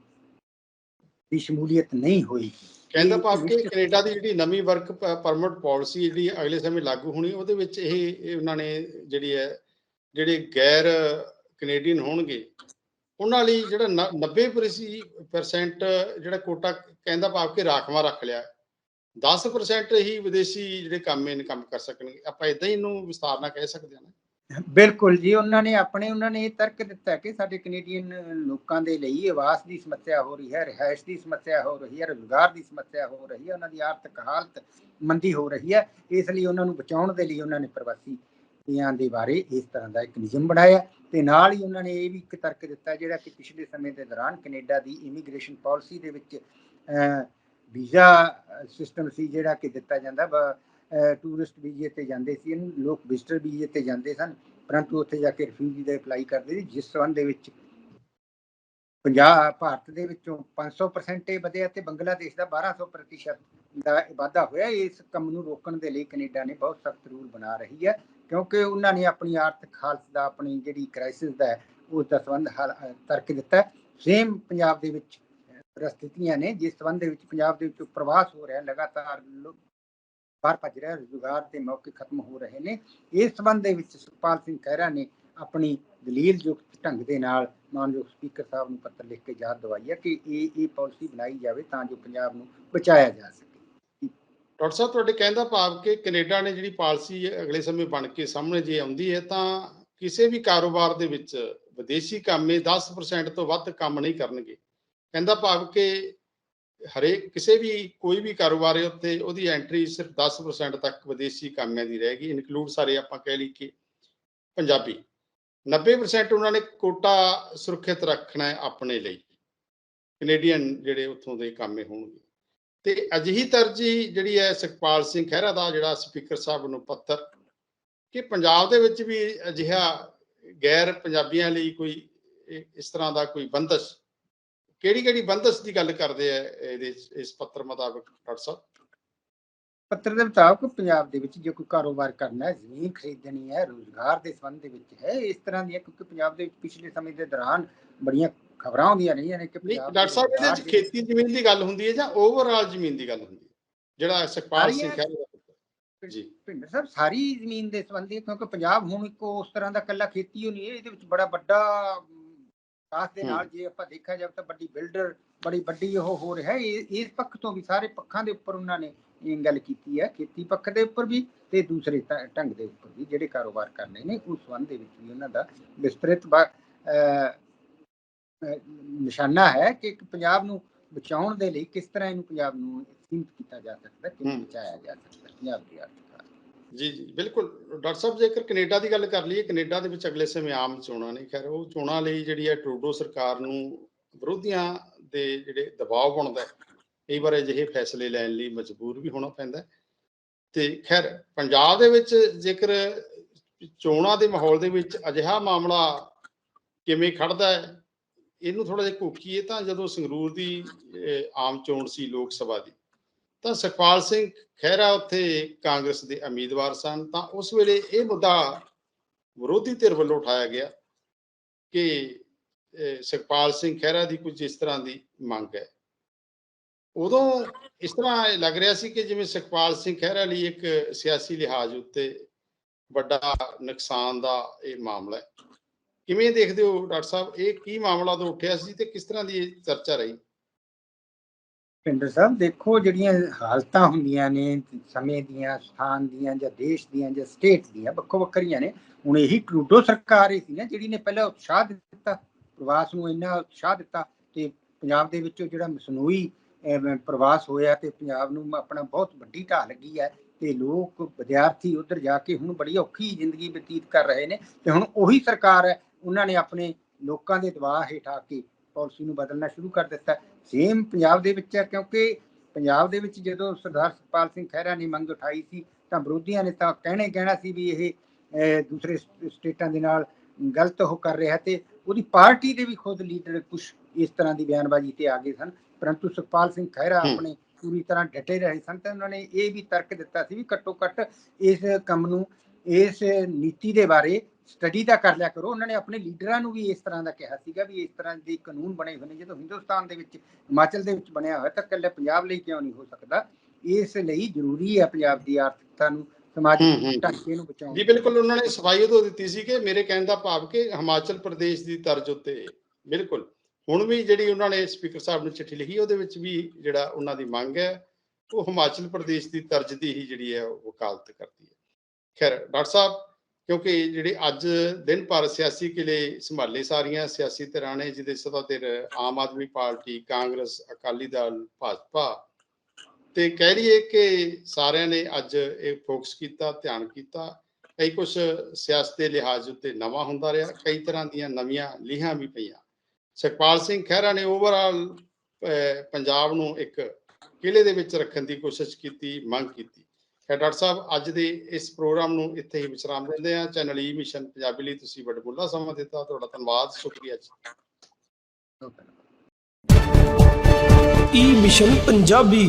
ਦੀ ਸ਼ਮੂਲੀਅਤ ਨਹੀਂ ਹੋਏਗੀ। ਕਹਿੰਦਾ ਭਾਵ ਕਿ ਕੈਨੇਡਾ ਦੀ ਜਿਹੜੀ ਨਵੀਂ ਵਰਕ ਪਰਮਿਟ ਪਾਲਿਸੀ ਜਿਹੜੀ ਅਗਲੇ ਸਮੇਂ ਲਾਗੂ ਹੋਣੀ ਉਹਦੇ ਵਿੱਚ ਇਹ ਉਹਨਾਂ ਨੇ ਜਿਹੜੀ ਹੈ ਜਿਹੜੇ ਗੈਰ ਕੈਨੇਡੀਅਨ ਹੋਣਗੇ ਉਹਨਾਂ ਲਈ ਜਿਹੜਾ 90% ਜਿਹੜਾ ਕੋਟਾ ਕਹਿੰਦਾ ਭਾਵ ਕਿ ਰਾਖਵਾਂ ਰੱਖ ਲਿਆ। 10% ਹੀ ਵਿਦੇਸ਼ੀ ਜਿਹੜੇ ਕੰਮ ਇਨਕਮ ਕਰ ਸਕਣਗੇ। ਆਪਾਂ ਇਦਾਂ ਹੀ ਇਹਨੂੰ ਵਿਸਤਾਰ ਨਾਲ ਕਹਿ ਸਕਦੇ ਹਾਂ ਨਾ। ਬਿਲਕੁਲ ਜੀ, ਉਹਨਾਂ ਨੇ ਆਪਣੇ, ਉਹਨਾਂ ਨੇ ਇਹ ਤਰਕ ਦਿੱਤਾ ਕਿ ਸਾਡੇ ਕੈਨੇਡੀਅਨ ਲੋਕਾਂ ਦੇ ਲਈ ਆਵਾਸ ਦੀ ਸਮੱਸਿਆ ਹੋ ਰਹੀ ਹੈ, ਰਿਹਾਇਸ਼ ਦੀ ਸਮੱਸਿਆ ਹੋ ਰਹੀ ਹੈ, ਰੋਜ਼ਗਾਰ ਦੀ ਸਮੱਸਿਆ ਹੋ ਰਹੀ ਹੈ, ਉਹਨਾਂ ਦੀ ਆਰਥਿਕ ਹਾਲਤ ਮੰਦੀ ਹੋ ਰਹੀ ਹੈ, ਇਸ ਲਈ ਉਹਨਾਂ ਨੂੰ ਬਚਾਉਣ ਦੇ ਲਈ ਉਹਨਾਂ ਨੇ ਪ੍ਰਵਾਸੀਆਂ ਦੇ ਬਾਰੇ ਇਸ ਤਰ੍ਹਾਂ ਦਾ ਇੱਕ ਨਿਯਮ ਬਣਾਇਆ ਤੇ ਨਾਲ ਹੀ ਉਹਨਾਂ ਨੇ ਇਹ ਵੀ ਇੱਕ ਤਰਕ ਦਿੱਤਾ ਜਿਹੜਾ ਕਿ ਪਿਛਲੇ ਸਮੇਂ ਦੇ ਦੌਰਾਨ ਕੈਨੇਡਾ ਦੀ ਇਮੀਗ੍ਰੇਸ਼ਨ ਪਾਲਿਸੀ ਦੇ ਵਿੱਚ ਵੀਜ਼ਾ ਸਿਸਟਮ ਸੀ ਜਿਹੜਾ ਕਿ ਦਿੱਤਾ ਜਾਂਦਾ ਵਾ ਟੂਰਿਸਟ ਵੀਜ਼ੇ ਤੇ ਜਾਂਦੇ ਸੀ ਲੋਕ ਵਿਜ਼ਟਰ ਵੀਜ਼ੇ ਤੇ ਜਾਂਦੇ ਸਨ ਪਰੰਤੂ ਉੱਥੇ ਜਾ ਕੇ ਰਿਫਿਊਜੀ ਦਾ ਅਪਲਾਈ ਕਰਦੇ ਸੀ ਜਿਸ ਸੰਬੰਧ ਦੇ ਵਿੱਚ ਪੰਜਾਬ ਭਾਰਤ ਦੇ ਵਿੱਚੋਂ 500% ਇਹ ਵਧਿਆ ਤੇ ਬੰਗਲਾਦੇਸ਼ ਦਾ 1200% ਦਾ ਵਾਧਾ ਹੋਇਆ। ਇਸ ਕੰਮ ਨੂੰ ਰੋਕਣ ਦੇ ਲਈ ਕੈਨੇਡਾ ਨੇ ਬਹੁਤ ਸਖਤ ਰੂਲ ਬਣਾ ਰਹੀ ਹੈ ਕਿਉਂਕਿ ਉਹਨਾਂ ਨੇ ਆਪਣੀ ਆਰਥਿਕ ਹਾਲਤ ਦਾ ਆਪਣੀ ਜਿਹੜੀ ਕ੍ਰਾਈਸਿਸ ਦਾ ਉਸ ਦਾ ਸੰਬੰਧ ਤਰਕ ਦਿੱਤਾ ਸੇਮ ਪੰਜਾਬ ਦੇ ਵਿੱਚ ਅਹ, ਪ੍ਰਸਥਿਤੀਆਂ ਨੇ ਜਿਸ ਸੰਬੰਧ ਦੇ ਵਿੱਚ ਪੰਜਾਬ ਦੇ ਵਿੱਚ ਪ੍ਰਵਾਸ ਹੋ ਰਿਹਾ ਲਗਾਤਾਰ ਬਾਹਰ ਭੱਜ ਰਿਹਾ ਰੁਜ਼ਗਾਰ ਦੇ ਮੌਕੇ ਖਤਮ ਹੋ ਰਹੇ ਨੇ। ਇਸ ਸੰਬੰਧ ਦੇ ਵਿੱਚ ਸੁਖਪਾਲ ਸਿੰਘ ਖਹਿਰਾ ਨੇ ਆਪਣੀ ਦਲੀਲ ਯੁਕਤ ਢੰਗ ਦੇ ਨਾਲ ਮਾਨਯੋਗ ਸਪੀਕਰ ਸਾਹਿਬ ਨੂੰ ਪੱਤਰ ਲਿਖ ਕੇ ਯਾਦ ਦਵਾਈ ਹੈ ਕਿ ਇਹ ਇਹ ਪਾਲਿਸੀ ਬਣਾਈ ਜਾਵੇ ਤਾਂ ਜੋ ਪੰਜਾਬ ਨੂੰ ਬਚਾਇਆ ਜਾ ਸਕੇ। ਡਾਕਟਰ ਸਾਹਿਬ, ਤੁਹਾਡੇ ਕਹਿੰਦਾ ਭਾਵ ਕਿ ਕੈਨੇਡਾ ਨੇ ਜਿਹੜੀ ਪਾਲਿਸੀ ਅਗਲੇ ਸਮੇਂ ਬਣ ਕੇ ਸਾਹਮਣੇ ਜੇ ਆਉਂਦੀ ਹੈ, ਤਾਂ ਕਿਸੇ ਵੀ ਕਾਰੋਬਾਰ ਦੇ ਵਿੱਚ ਵਿਦੇਸ਼ੀ ਕਾਮੇ 10% ਤੋਂ ਵੱਧ ਕੰਮ ਨਹੀਂ ਕਰਨਗੇ। ਕਹਿੰਦਾ ਭਾਵ ਕਿ ਹਰੇਕ ਕਿਸੇ ਵੀ, ਕੋਈ ਵੀ ਕਾਰੋਬਾਰ ਹੈ ਉੱਤੇ ਉਹਦੀ ਐਂਟਰੀ ਸਿਰਫ 10% ਤੱਕ ਵਿਦੇਸ਼ੀ ਕਾਮਿਆਂ ਦੀ ਰਹੇਗੀ ਇਨਕਲੂਡ ਸਾਰੇ ਆਪਾਂ ਕਹਿ ਲਈ ਕਿ ਪੰਜਾਬੀ। 90% ਉਹਨਾਂ ਨੇ ਕੋਟਾ ਸੁਰੱਖਿਅਤ ਰੱਖਣਾ ਹੈ ਆਪਣੇ ਲਈ। ਕੈਨੇਡੀਅਨ ਜਿਹੜੇ ਉੱਥੋਂ ਦੇ ਕਾਮੇ ਹੋਣਗੇ। ਤੇ ਅਜਿਹੀ ਤਰਜੀਹ ਜਿਹੜੀ ਹੈ ਸੁਖਪਾਲ ਸਿੰਘ ਖਹਿਰਾ ਦਾ, ਜਿਹੜਾ ਸਪੀਕਰ ਸਾਹਿਬ ਨੂੰ ਪੱਤਰ, ਕਿ ਪੰਜਾਬ ਦੇ ਵਿੱਚ ਵੀ ਅਜਿਹਾ ਗੈਰ ਪੰਜਾਬੀਆਂ ਲਈ ਕੋਈ ਇਸ ਤਰ੍ਹਾਂ ਦਾ ਕੋਈ ਬੰਦਸ਼ ਕਿਹੜੀ ਕਿਹੜੀ ਬੰਦਸ਼ ਦੀ ਗੱਲ ਕਰਦੇ ਆ ਇਹਦੇ ਇਸ ਪੱਤਰ ਮੁਤਾਬਕ ਡਾਕਟਰ ਸਾਹਿਬ? ਪੱਤਰ ਦੇ ਮੁਤਾਬਕ ਪੰਜਾਬ ਦੇ ਵਿੱਚ ਜੇ ਕੋਈ ਕਾਰੋਬਾਰ ਕਰਨਾ ਹੈ ਜ਼ਮੀਨ ਖਰੀਦਣੀ ਹੈ ਰੋਜ਼ਗਾਰ ਦੇ ਸੰਬੰਧ ਦੇ ਵਿੱਚ ਹੈ ਇਸ ਤਰ੍ਹਾਂ ਦੀਆਂ ਕਿਉਂਕਿ ਪੰਜਾਬ ਦੇ ਵਿੱਚ ਪਿਛਲੇ ਸਮੇਂ ਦੇ ਦੌਰਾਨ ਬੜੀਆਂ ਖਬਰਾਂ ਆਉਂਦੀਆਂ ਰਹੀਆਂ ਨੇ ਕਿ ਪੰਜਾਬ ਡਾਕਟਰ ਸਾਹਿਬ ਇਹਦੇ ਵਿੱਚ ਖੇਤੀ ਜ਼ਮੀਨ ਦੀ ਗੱਲ ਹੁੰਦੀ ਹੈ ਜਾਂ ਓਵਰਆਲ ਜ਼ਮੀਨ ਦੀ ਗੱਲ ਹੁੰਦੀ ਹੈ? ਜਿਹੜਾ ਸੁਖਪਾਲ ਸਿੰਘ ਪੱਤਰ। ਜੀ। ਭਿੰਦਰ ਸਾਹਿਬ ਸਾਰੀ ਜ਼ਮੀਨ ਦੇ ਸੰਬੰਧੀ ਕਿਉਂਕਿ ਪੰਜਾਬ ਹੁਣ ਇੱਕੋ ਉਸ ਤਰ੍ਹਾਂ ਦਾ ਕੱਲਾ ਖੇਤੀ ਹੋ ਨਹੀਂ ਹੈ ਇਹਦੇ ਵਿੱਚ ਬੜਾ ਵੱਡਾ ਖਾਸ ਦੇ ਨਾਲ ਜੇ ਆਪਾਂ ਦੇਖਿਆ ਜਾਵੇ ਤਾਂ ਵੱਡੀ ਬਿਲਡਰ ਬੜੀ ਵੱਡੀ ਉਹ ਹੋ ਰਿਹਾ ਇਸ ਪੱਖ ਤੋਂ ਵੀ ਸਾਰੇ ਪੱਖਾਂ ਦੇ ਉੱਪਰ ਉਹਨਾਂ ਨੇ ਇਹ ਗੱਲ ਕੀਤੀ ਹੈ ਖੇਤੀ ਪੱਖ ਦੇ ਉੱਪਰ ਵੀ ਤੇ ਦੂਸਰੇ ਢੰਗ ਦੇ ਉੱਪਰ ਵੀ ਜਿਹੜੇ ਕਾਰੋਬਾਰ ਕਰਨੇ ਨੇ ਉਸ ਸੰਬੰਧ ਦੇ ਵਿੱਚ ਵੀ ਉਹਨਾਂ ਦਾ ਵਿਸਤ੍ਰਿਤ ਨਿਸ਼ਾਨਾ ਹੈ ਕਿ ਪੰਜਾਬ ਨੂੰ ਬਚਾਉਣ ਦੇ ਲਈ ਕਿਸ ਤਰ੍ਹਾਂ ਇਹਨੂੰ ਪੰਜਾਬ ਨੂੰ ਸੀਮਿਤ ਕੀਤਾ ਜਾ ਸਕਦਾ ਕਿਵੇਂ ਹੂੰ। ਬਚਾਇਆ ਜਾ ਸਕਦਾ ਪੰਜਾਬ ਦੀ ਆਰਥਿਕ ਜੀ ਜੀ, ਬਿਲਕੁਲ ਡਾਕਟਰ ਸਾਹਿਬ, ਜੇਕਰ ਕੈਨੇਡਾ ਦੀ ਗੱਲ ਕਰ ਲਈਏ, ਕੈਨੇਡਾ ਦੇ ਵਿੱਚ ਅਗਲੇ ਸਮੇਂ ਆਮ ਚੋਣਾਂ ਨੇ, ਖੈਰ, ਉਹ ਚੋਣਾਂ ਲਈ ਜਿਹੜੀ ਹੈ ਟਰੂਡੋ ਸਰਕਾਰ ਨੂੰ ਵਿਰੋਧੀਆਂ ਦੇ ਜਿਹੜੇ ਦਬਾਅ ਬਣਦਾ ਹੈ, ਕਈ ਵਾਰ ਅਜਿਹੇ ਫੈਸਲੇ ਲੈਣ ਲਈ ਮਜਬੂਰ ਵੀ ਹੋਣਾ ਪੈਂਦਾ ਹੈ। ਤੇ ਖੈਰ, ਪੰਜਾਬ ਦੇ ਵਿੱਚ ਜੇਕਰ ਚੋਣਾਂ ਦੇ ਮਾਹੌਲ ਦੇ ਵਿੱਚ ਅਜਿਹਾ ਮਾਮਲਾ ਕਿਵੇਂ ਖੜਦਾ ਹੈ, ਇਹਨੂੰ ਥੋੜਾ ਜਿਹਾ ਘੋਖੀਏ ਤਾਂ ਜਦੋਂ ਸੰਗਰੂਰ ਦੀ ਆਮ ਚੋਣ ਸੀ ਲੋਕ ਸਭਾ ਦੀ ਤਾਂ ਸੁਖਪਾਲ ਸਿੰਘ ਖਹਿਰਾ ਉੱਥੇ ਕਾਂਗਰਸ ਦੇ ਉਮੀਦਵਾਰ ਸਨ, ਤਾਂ ਉਸ ਵੇਲੇ ਇਹ ਮੁੱਦਾ ਵਿਰੋਧੀ ਧਿਰ ਵੱਲੋਂ ਉਠਾਇਆ ਗਿਆ ਕਿ ਸੁਖਪਾਲ ਸਿੰਘ ਖਹਿਰਾ ਦੀ ਕੁਝ ਇਸ ਤਰ੍ਹਾਂ ਦੀ ਮੰਗ ਹੈ। ਉਦੋਂ ਇਸ ਤਰ੍ਹਾਂ ਇਹ ਲੱਗ ਰਿਹਾ ਸੀ ਕਿ ਜਿਵੇਂ ਸੁਖਪਾਲ ਸਿੰਘ ਖਹਿਰਾ ਲਈ ਇੱਕ ਸਿਆਸੀ ਲਿਹਾਜ਼ ਉੱਤੇ ਵੱਡਾ ਨੁਕਸਾਨ ਦਾ ਇਹ ਮਾਮਲਾ ਹੈ। ਕਿਵੇਂ ਦੇਖਦੇ ਹੋ ਡਾਕਟਰ ਸਾਹਿਬ, ਇਹ ਕੀ ਮਾਮਲਾ ਤੋਂ ਉੱਠਿਆ ਸੀ ਤੇ ਕਿਸ ਤਰ੍ਹਾਂ ਦੀ ਇਹ ਚਰਚਾ ਰਹੀ? ਪਿੰਡਰ ਸਾਹਿਬ, ਦੇਖੋ ਜਿਹੜੀਆਂ ਹਾਲਤਾਂ ਹੁੰਦੀਆਂ ਨੇ, ਸਮੇਂ ਦੀਆਂ, ਸਥਾਨ ਦੀਆਂ ਜਾਂ ਦੇਸ਼ ਦੀਆਂ ਜਾਂ ਸਟੇਟ ਦੀਆਂ, ਵੱਖੋ ਵੱਖਰੀਆਂ ਨੇ, ਹੁਣ ਇਹੀ ਟਰੂਡੋ ਸਰਕਾਰ ਹੀ ਸੀ ਨਾ ਜਿਹੜੀ ਨੇ ਪਹਿਲਾਂ ਉਤਸ਼ਾਹ ਦਿੱਤਾ, ਪ੍ਰਵਾਸ ਨੂੰ ਇੰਨਾ ਉਤਸ਼ਾਹ ਦਿੱਤਾ ਤੇ ਪੰਜਾਬ ਦੇ ਵਿੱਚੋਂ ਜਿਹੜਾ ਮਸਨੂਈ ਪ੍ਰਵਾਸ ਹੋਇਆ ਤੇ ਪੰਜਾਬ ਨੂੰ ਆਪਣਾ ਬਹੁਤ ਵੱਡੀ ਢਾਹ ਲੱਗੀ ਹੈ ਤੇ ਲੋਕ ਵਿਦਿਆਰਥੀ ਉਧਰ ਜਾ ਕੇ ਹੁਣ ਬੜੀ ਔਖੀ ਜ਼ਿੰਦਗੀ ਬਤੀਤ ਕਰ ਰਹੇ ਨੇ ਤੇ ਹੁਣ ਉਹੀ ਸਰਕਾਰ ਹੈ, ਉਹਨਾਂ ਨੇ ਆਪਣੇ ਲੋਕਾਂ ਦੇ ਦਬਾਅ ਹੇਠ ਆ ਕੇ ਪਾਲਿਸੀ ਨੂੰ ਬਦਲਣਾ ਸ਼ੁਰੂ ਕਰ ਦਿੱਤਾ ਸੇਮ ਪੰਜਾਬ ਦੇ ਵਿੱਚ ਹੈ ਕਿਉਂਕਿ ਪੰਜਾਬ ਦੇ ਵਿੱਚ ਜਦੋਂ ਸਰਦਾਰ ਸੁਖਪਾਲ ਸਿੰਘ ਖਹਿਰਾ ਨੇ ਮੰਗ ਉਠਾਈ ਸੀ ਤਾਂ ਵਿਰੋਧੀਆਂ ਨੇ ਤਾਂ ਕਹਿਣੇ ਕਹਿਣਾ ਸੀ ਵੀ ਇਹ ਦੂਸਰੇ ਸਟੇਟਾਂ ਦੇ ਨਾਲ ਗਲਤ ਉਹ ਕਰ ਰਿਹਾ ਤੇ ਉਹਦੀ ਪਾਰਟੀ ਦੇ ਵੀ ਖੁਦ ਲੀਡਰ ਕੁਝ ਇਸ ਤਰ੍ਹਾਂ ਦੀ ਬਿਆਨਬਾਜ਼ੀ ਤੇ ਆ ਗਏ ਸਨ ਪਰੰਤੂ ਸੁਖਪਾਲ ਸਿੰਘ ਖਹਿਰਾ ਹੂੰ। ਆਪਣੇ ਪੂਰੀ ਤਰ੍ਹਾਂ ਡਟੇ ਰਹੇ ਸਨ ਤੇ ਉਹਨਾਂ ਨੇ ਇਹ ਵੀ ਤਰਕ ਦਿੱਤਾ ਸੀ ਵੀ ਘੱਟੋ ਘੱਟ ਇਸ ਕੰਮ ਨੂੰ ਇਸ ਨੀਤੀ ਦੇ ਬਾਰੇ ਸਟੱਡੀ ਤਾਂ ਕਰ ਲਿਆ ਕਰੋ। ਉਹਨਾਂ ਨੇ ਆਪਣੇ ਲੀਡਰਾਂ ਨੂੰ ਵੀ ਇਸ ਤਰ੍ਹਾਂ ਦਾ ਕਿਹਾ ਸੀਗਾ ਵੀ ਇਸ ਤਰ੍ਹਾਂ ਦੇ ਕਾਨੂੰਨ ਬਣੇ ਹੋਏ ਨੇ। ਜਦੋਂ ਹਿੰਦੁਸਤਾਨ ਦੇ ਵਿੱਚ ਹਿਮਾਚਲ ਦੇ ਵਿੱਚ ਬਣਿਆ ਹੋਇਆ ਤਾਂ ਇਕੱਲੇ ਪੰਜਾਬ ਲਈ ਕਿਉਂ ਨਹੀਂ ਹੋ ਸਕਦਾ? ਇਸ ਲਈ ਜ਼ਰੂਰੀ ਹੈ ਪੰਜਾਬ ਦੀ ਆਰਥਿਕਤਾ ਨੂੰ ਸਮਾਜਿਕ। ਢਾਂਚੇ ਨੂੰ ਬਚਾਉਣ ਜੀ ਬਿਲਕੁਲ ਉਹਨਾਂ ਨੇ ਸਫ਼ਾਈ ਉਦੋਂ ਦਿੱਤੀ ਸੀ ਕਿ ਮੇਰੇ ਕਹਿਣ ਦਾ ਭਾਵ ਕਿ ਹਿਮਾਚਲ ਪ੍ਰਦੇਸ਼ ਦੀ ਤਰਜ਼ ਉੱਤੇ। ਬਿਲਕੁਲ। ਹੁਣ ਵੀ ਜਿਹੜੀ ਉਹਨਾਂ ਨੇ ਸਪੀਕਰ ਸਾਹਿਬ ਨੂੰ ਚਿੱਠੀ ਲਿਖੀ ਉਹਦੇ ਵਿੱਚ ਵੀ ਜਿਹੜਾ ਉਹਨਾਂ ਦੀ ਮੰਗ ਹੈ ਉਹ ਹਿਮਾਚਲ ਪ੍ਰਦੇਸ਼ ਦੀ ਤਰਜ਼ ਦੀ ਹੀ ਜਿਹੜੀ ਹੈ ਉਹ ਵਕਾਲਤ ਕਰਦੀ ਹੈ। ਖੈਰ ਡਾਕਟਰ ਸਾਹਿਬ ਕਿਉਂਕਿ ਜਿਹੜੇ ਅੱਜ ਦਿਨ ਭਰ ਸਿਆਸੀ ਕਿਲੇ ਸੰਭਾਲੇ ਸਾਰੀਆਂ ਸਿਆਸੀ ਧਿਰਾਂ ਨੇ, ਜਿਹਦੇ ਸਦਾ ਧਿਰ ਆਮ ਆਦਮੀ ਪਾਰਟੀ, ਕਾਂਗਰਸ, ਅਕਾਲੀ ਦਲ, ਭਾਜਪਾ ਤੇ ਕਹਿ ਲਈਏ ਕਿ ਸਾਰਿਆਂ ਨੇ ਅੱਜ ਇਹ ਫੋਕਸ ਕੀਤਾ, ਧਿਆਨ ਕੀਤਾ। ਕਈ ਕੁਝ ਸਿਆਸਤ ਦੇ ਲਿਹਾਜ਼ ਉੱਤੇ ਨਵਾਂ ਹੁੰਦਾ ਰਿਹਾ, ਕਈ ਤਰ੍ਹਾਂ ਦੀਆਂ ਨਵੀਆਂ ਲੀਹਾਂ ਵੀ ਪਈਆਂ। ਸੁਖਪਾਲ ਸਿੰਘ ਖਹਿਰਾ ਨੇ ਓਵਰਆਲ ਪੰਜਾਬ ਨੂੰ ਇੱਕ ਕਿਲੇ ਦੇ ਵਿੱਚ ਰੱਖਣ ਦੀ ਕੋਸ਼ਿਸ਼ ਕੀਤੀ, ਮੰਗ ਕੀਤੀ। ਖੈਰ ਡਾਕਟਰ ਸਾਹਿਬ, ਅੱਜ ਦੇ ਇਸ ਪ੍ਰੋਗਰਾਮ ਨੂੰ ਇੱਥੇ ਹੀ ਵਿਸਰਾਮ ਦਿੰਦੇ ਹਾਂ। ਚੈਨਲ ਈ ਮਿਸ਼ਨ ਪੰਜਾਬੀ ਲਈ ਤੁਸੀਂ ਵੱਡਮੁੱਲਾ ਸਮਾਂ ਦਿੱਤਾ। ਤੁਹਾਡਾ ਧੰਨਵਾਦ। ਸ਼ੁਕਰੀਆ ਜੀ। e E mission Punjabi.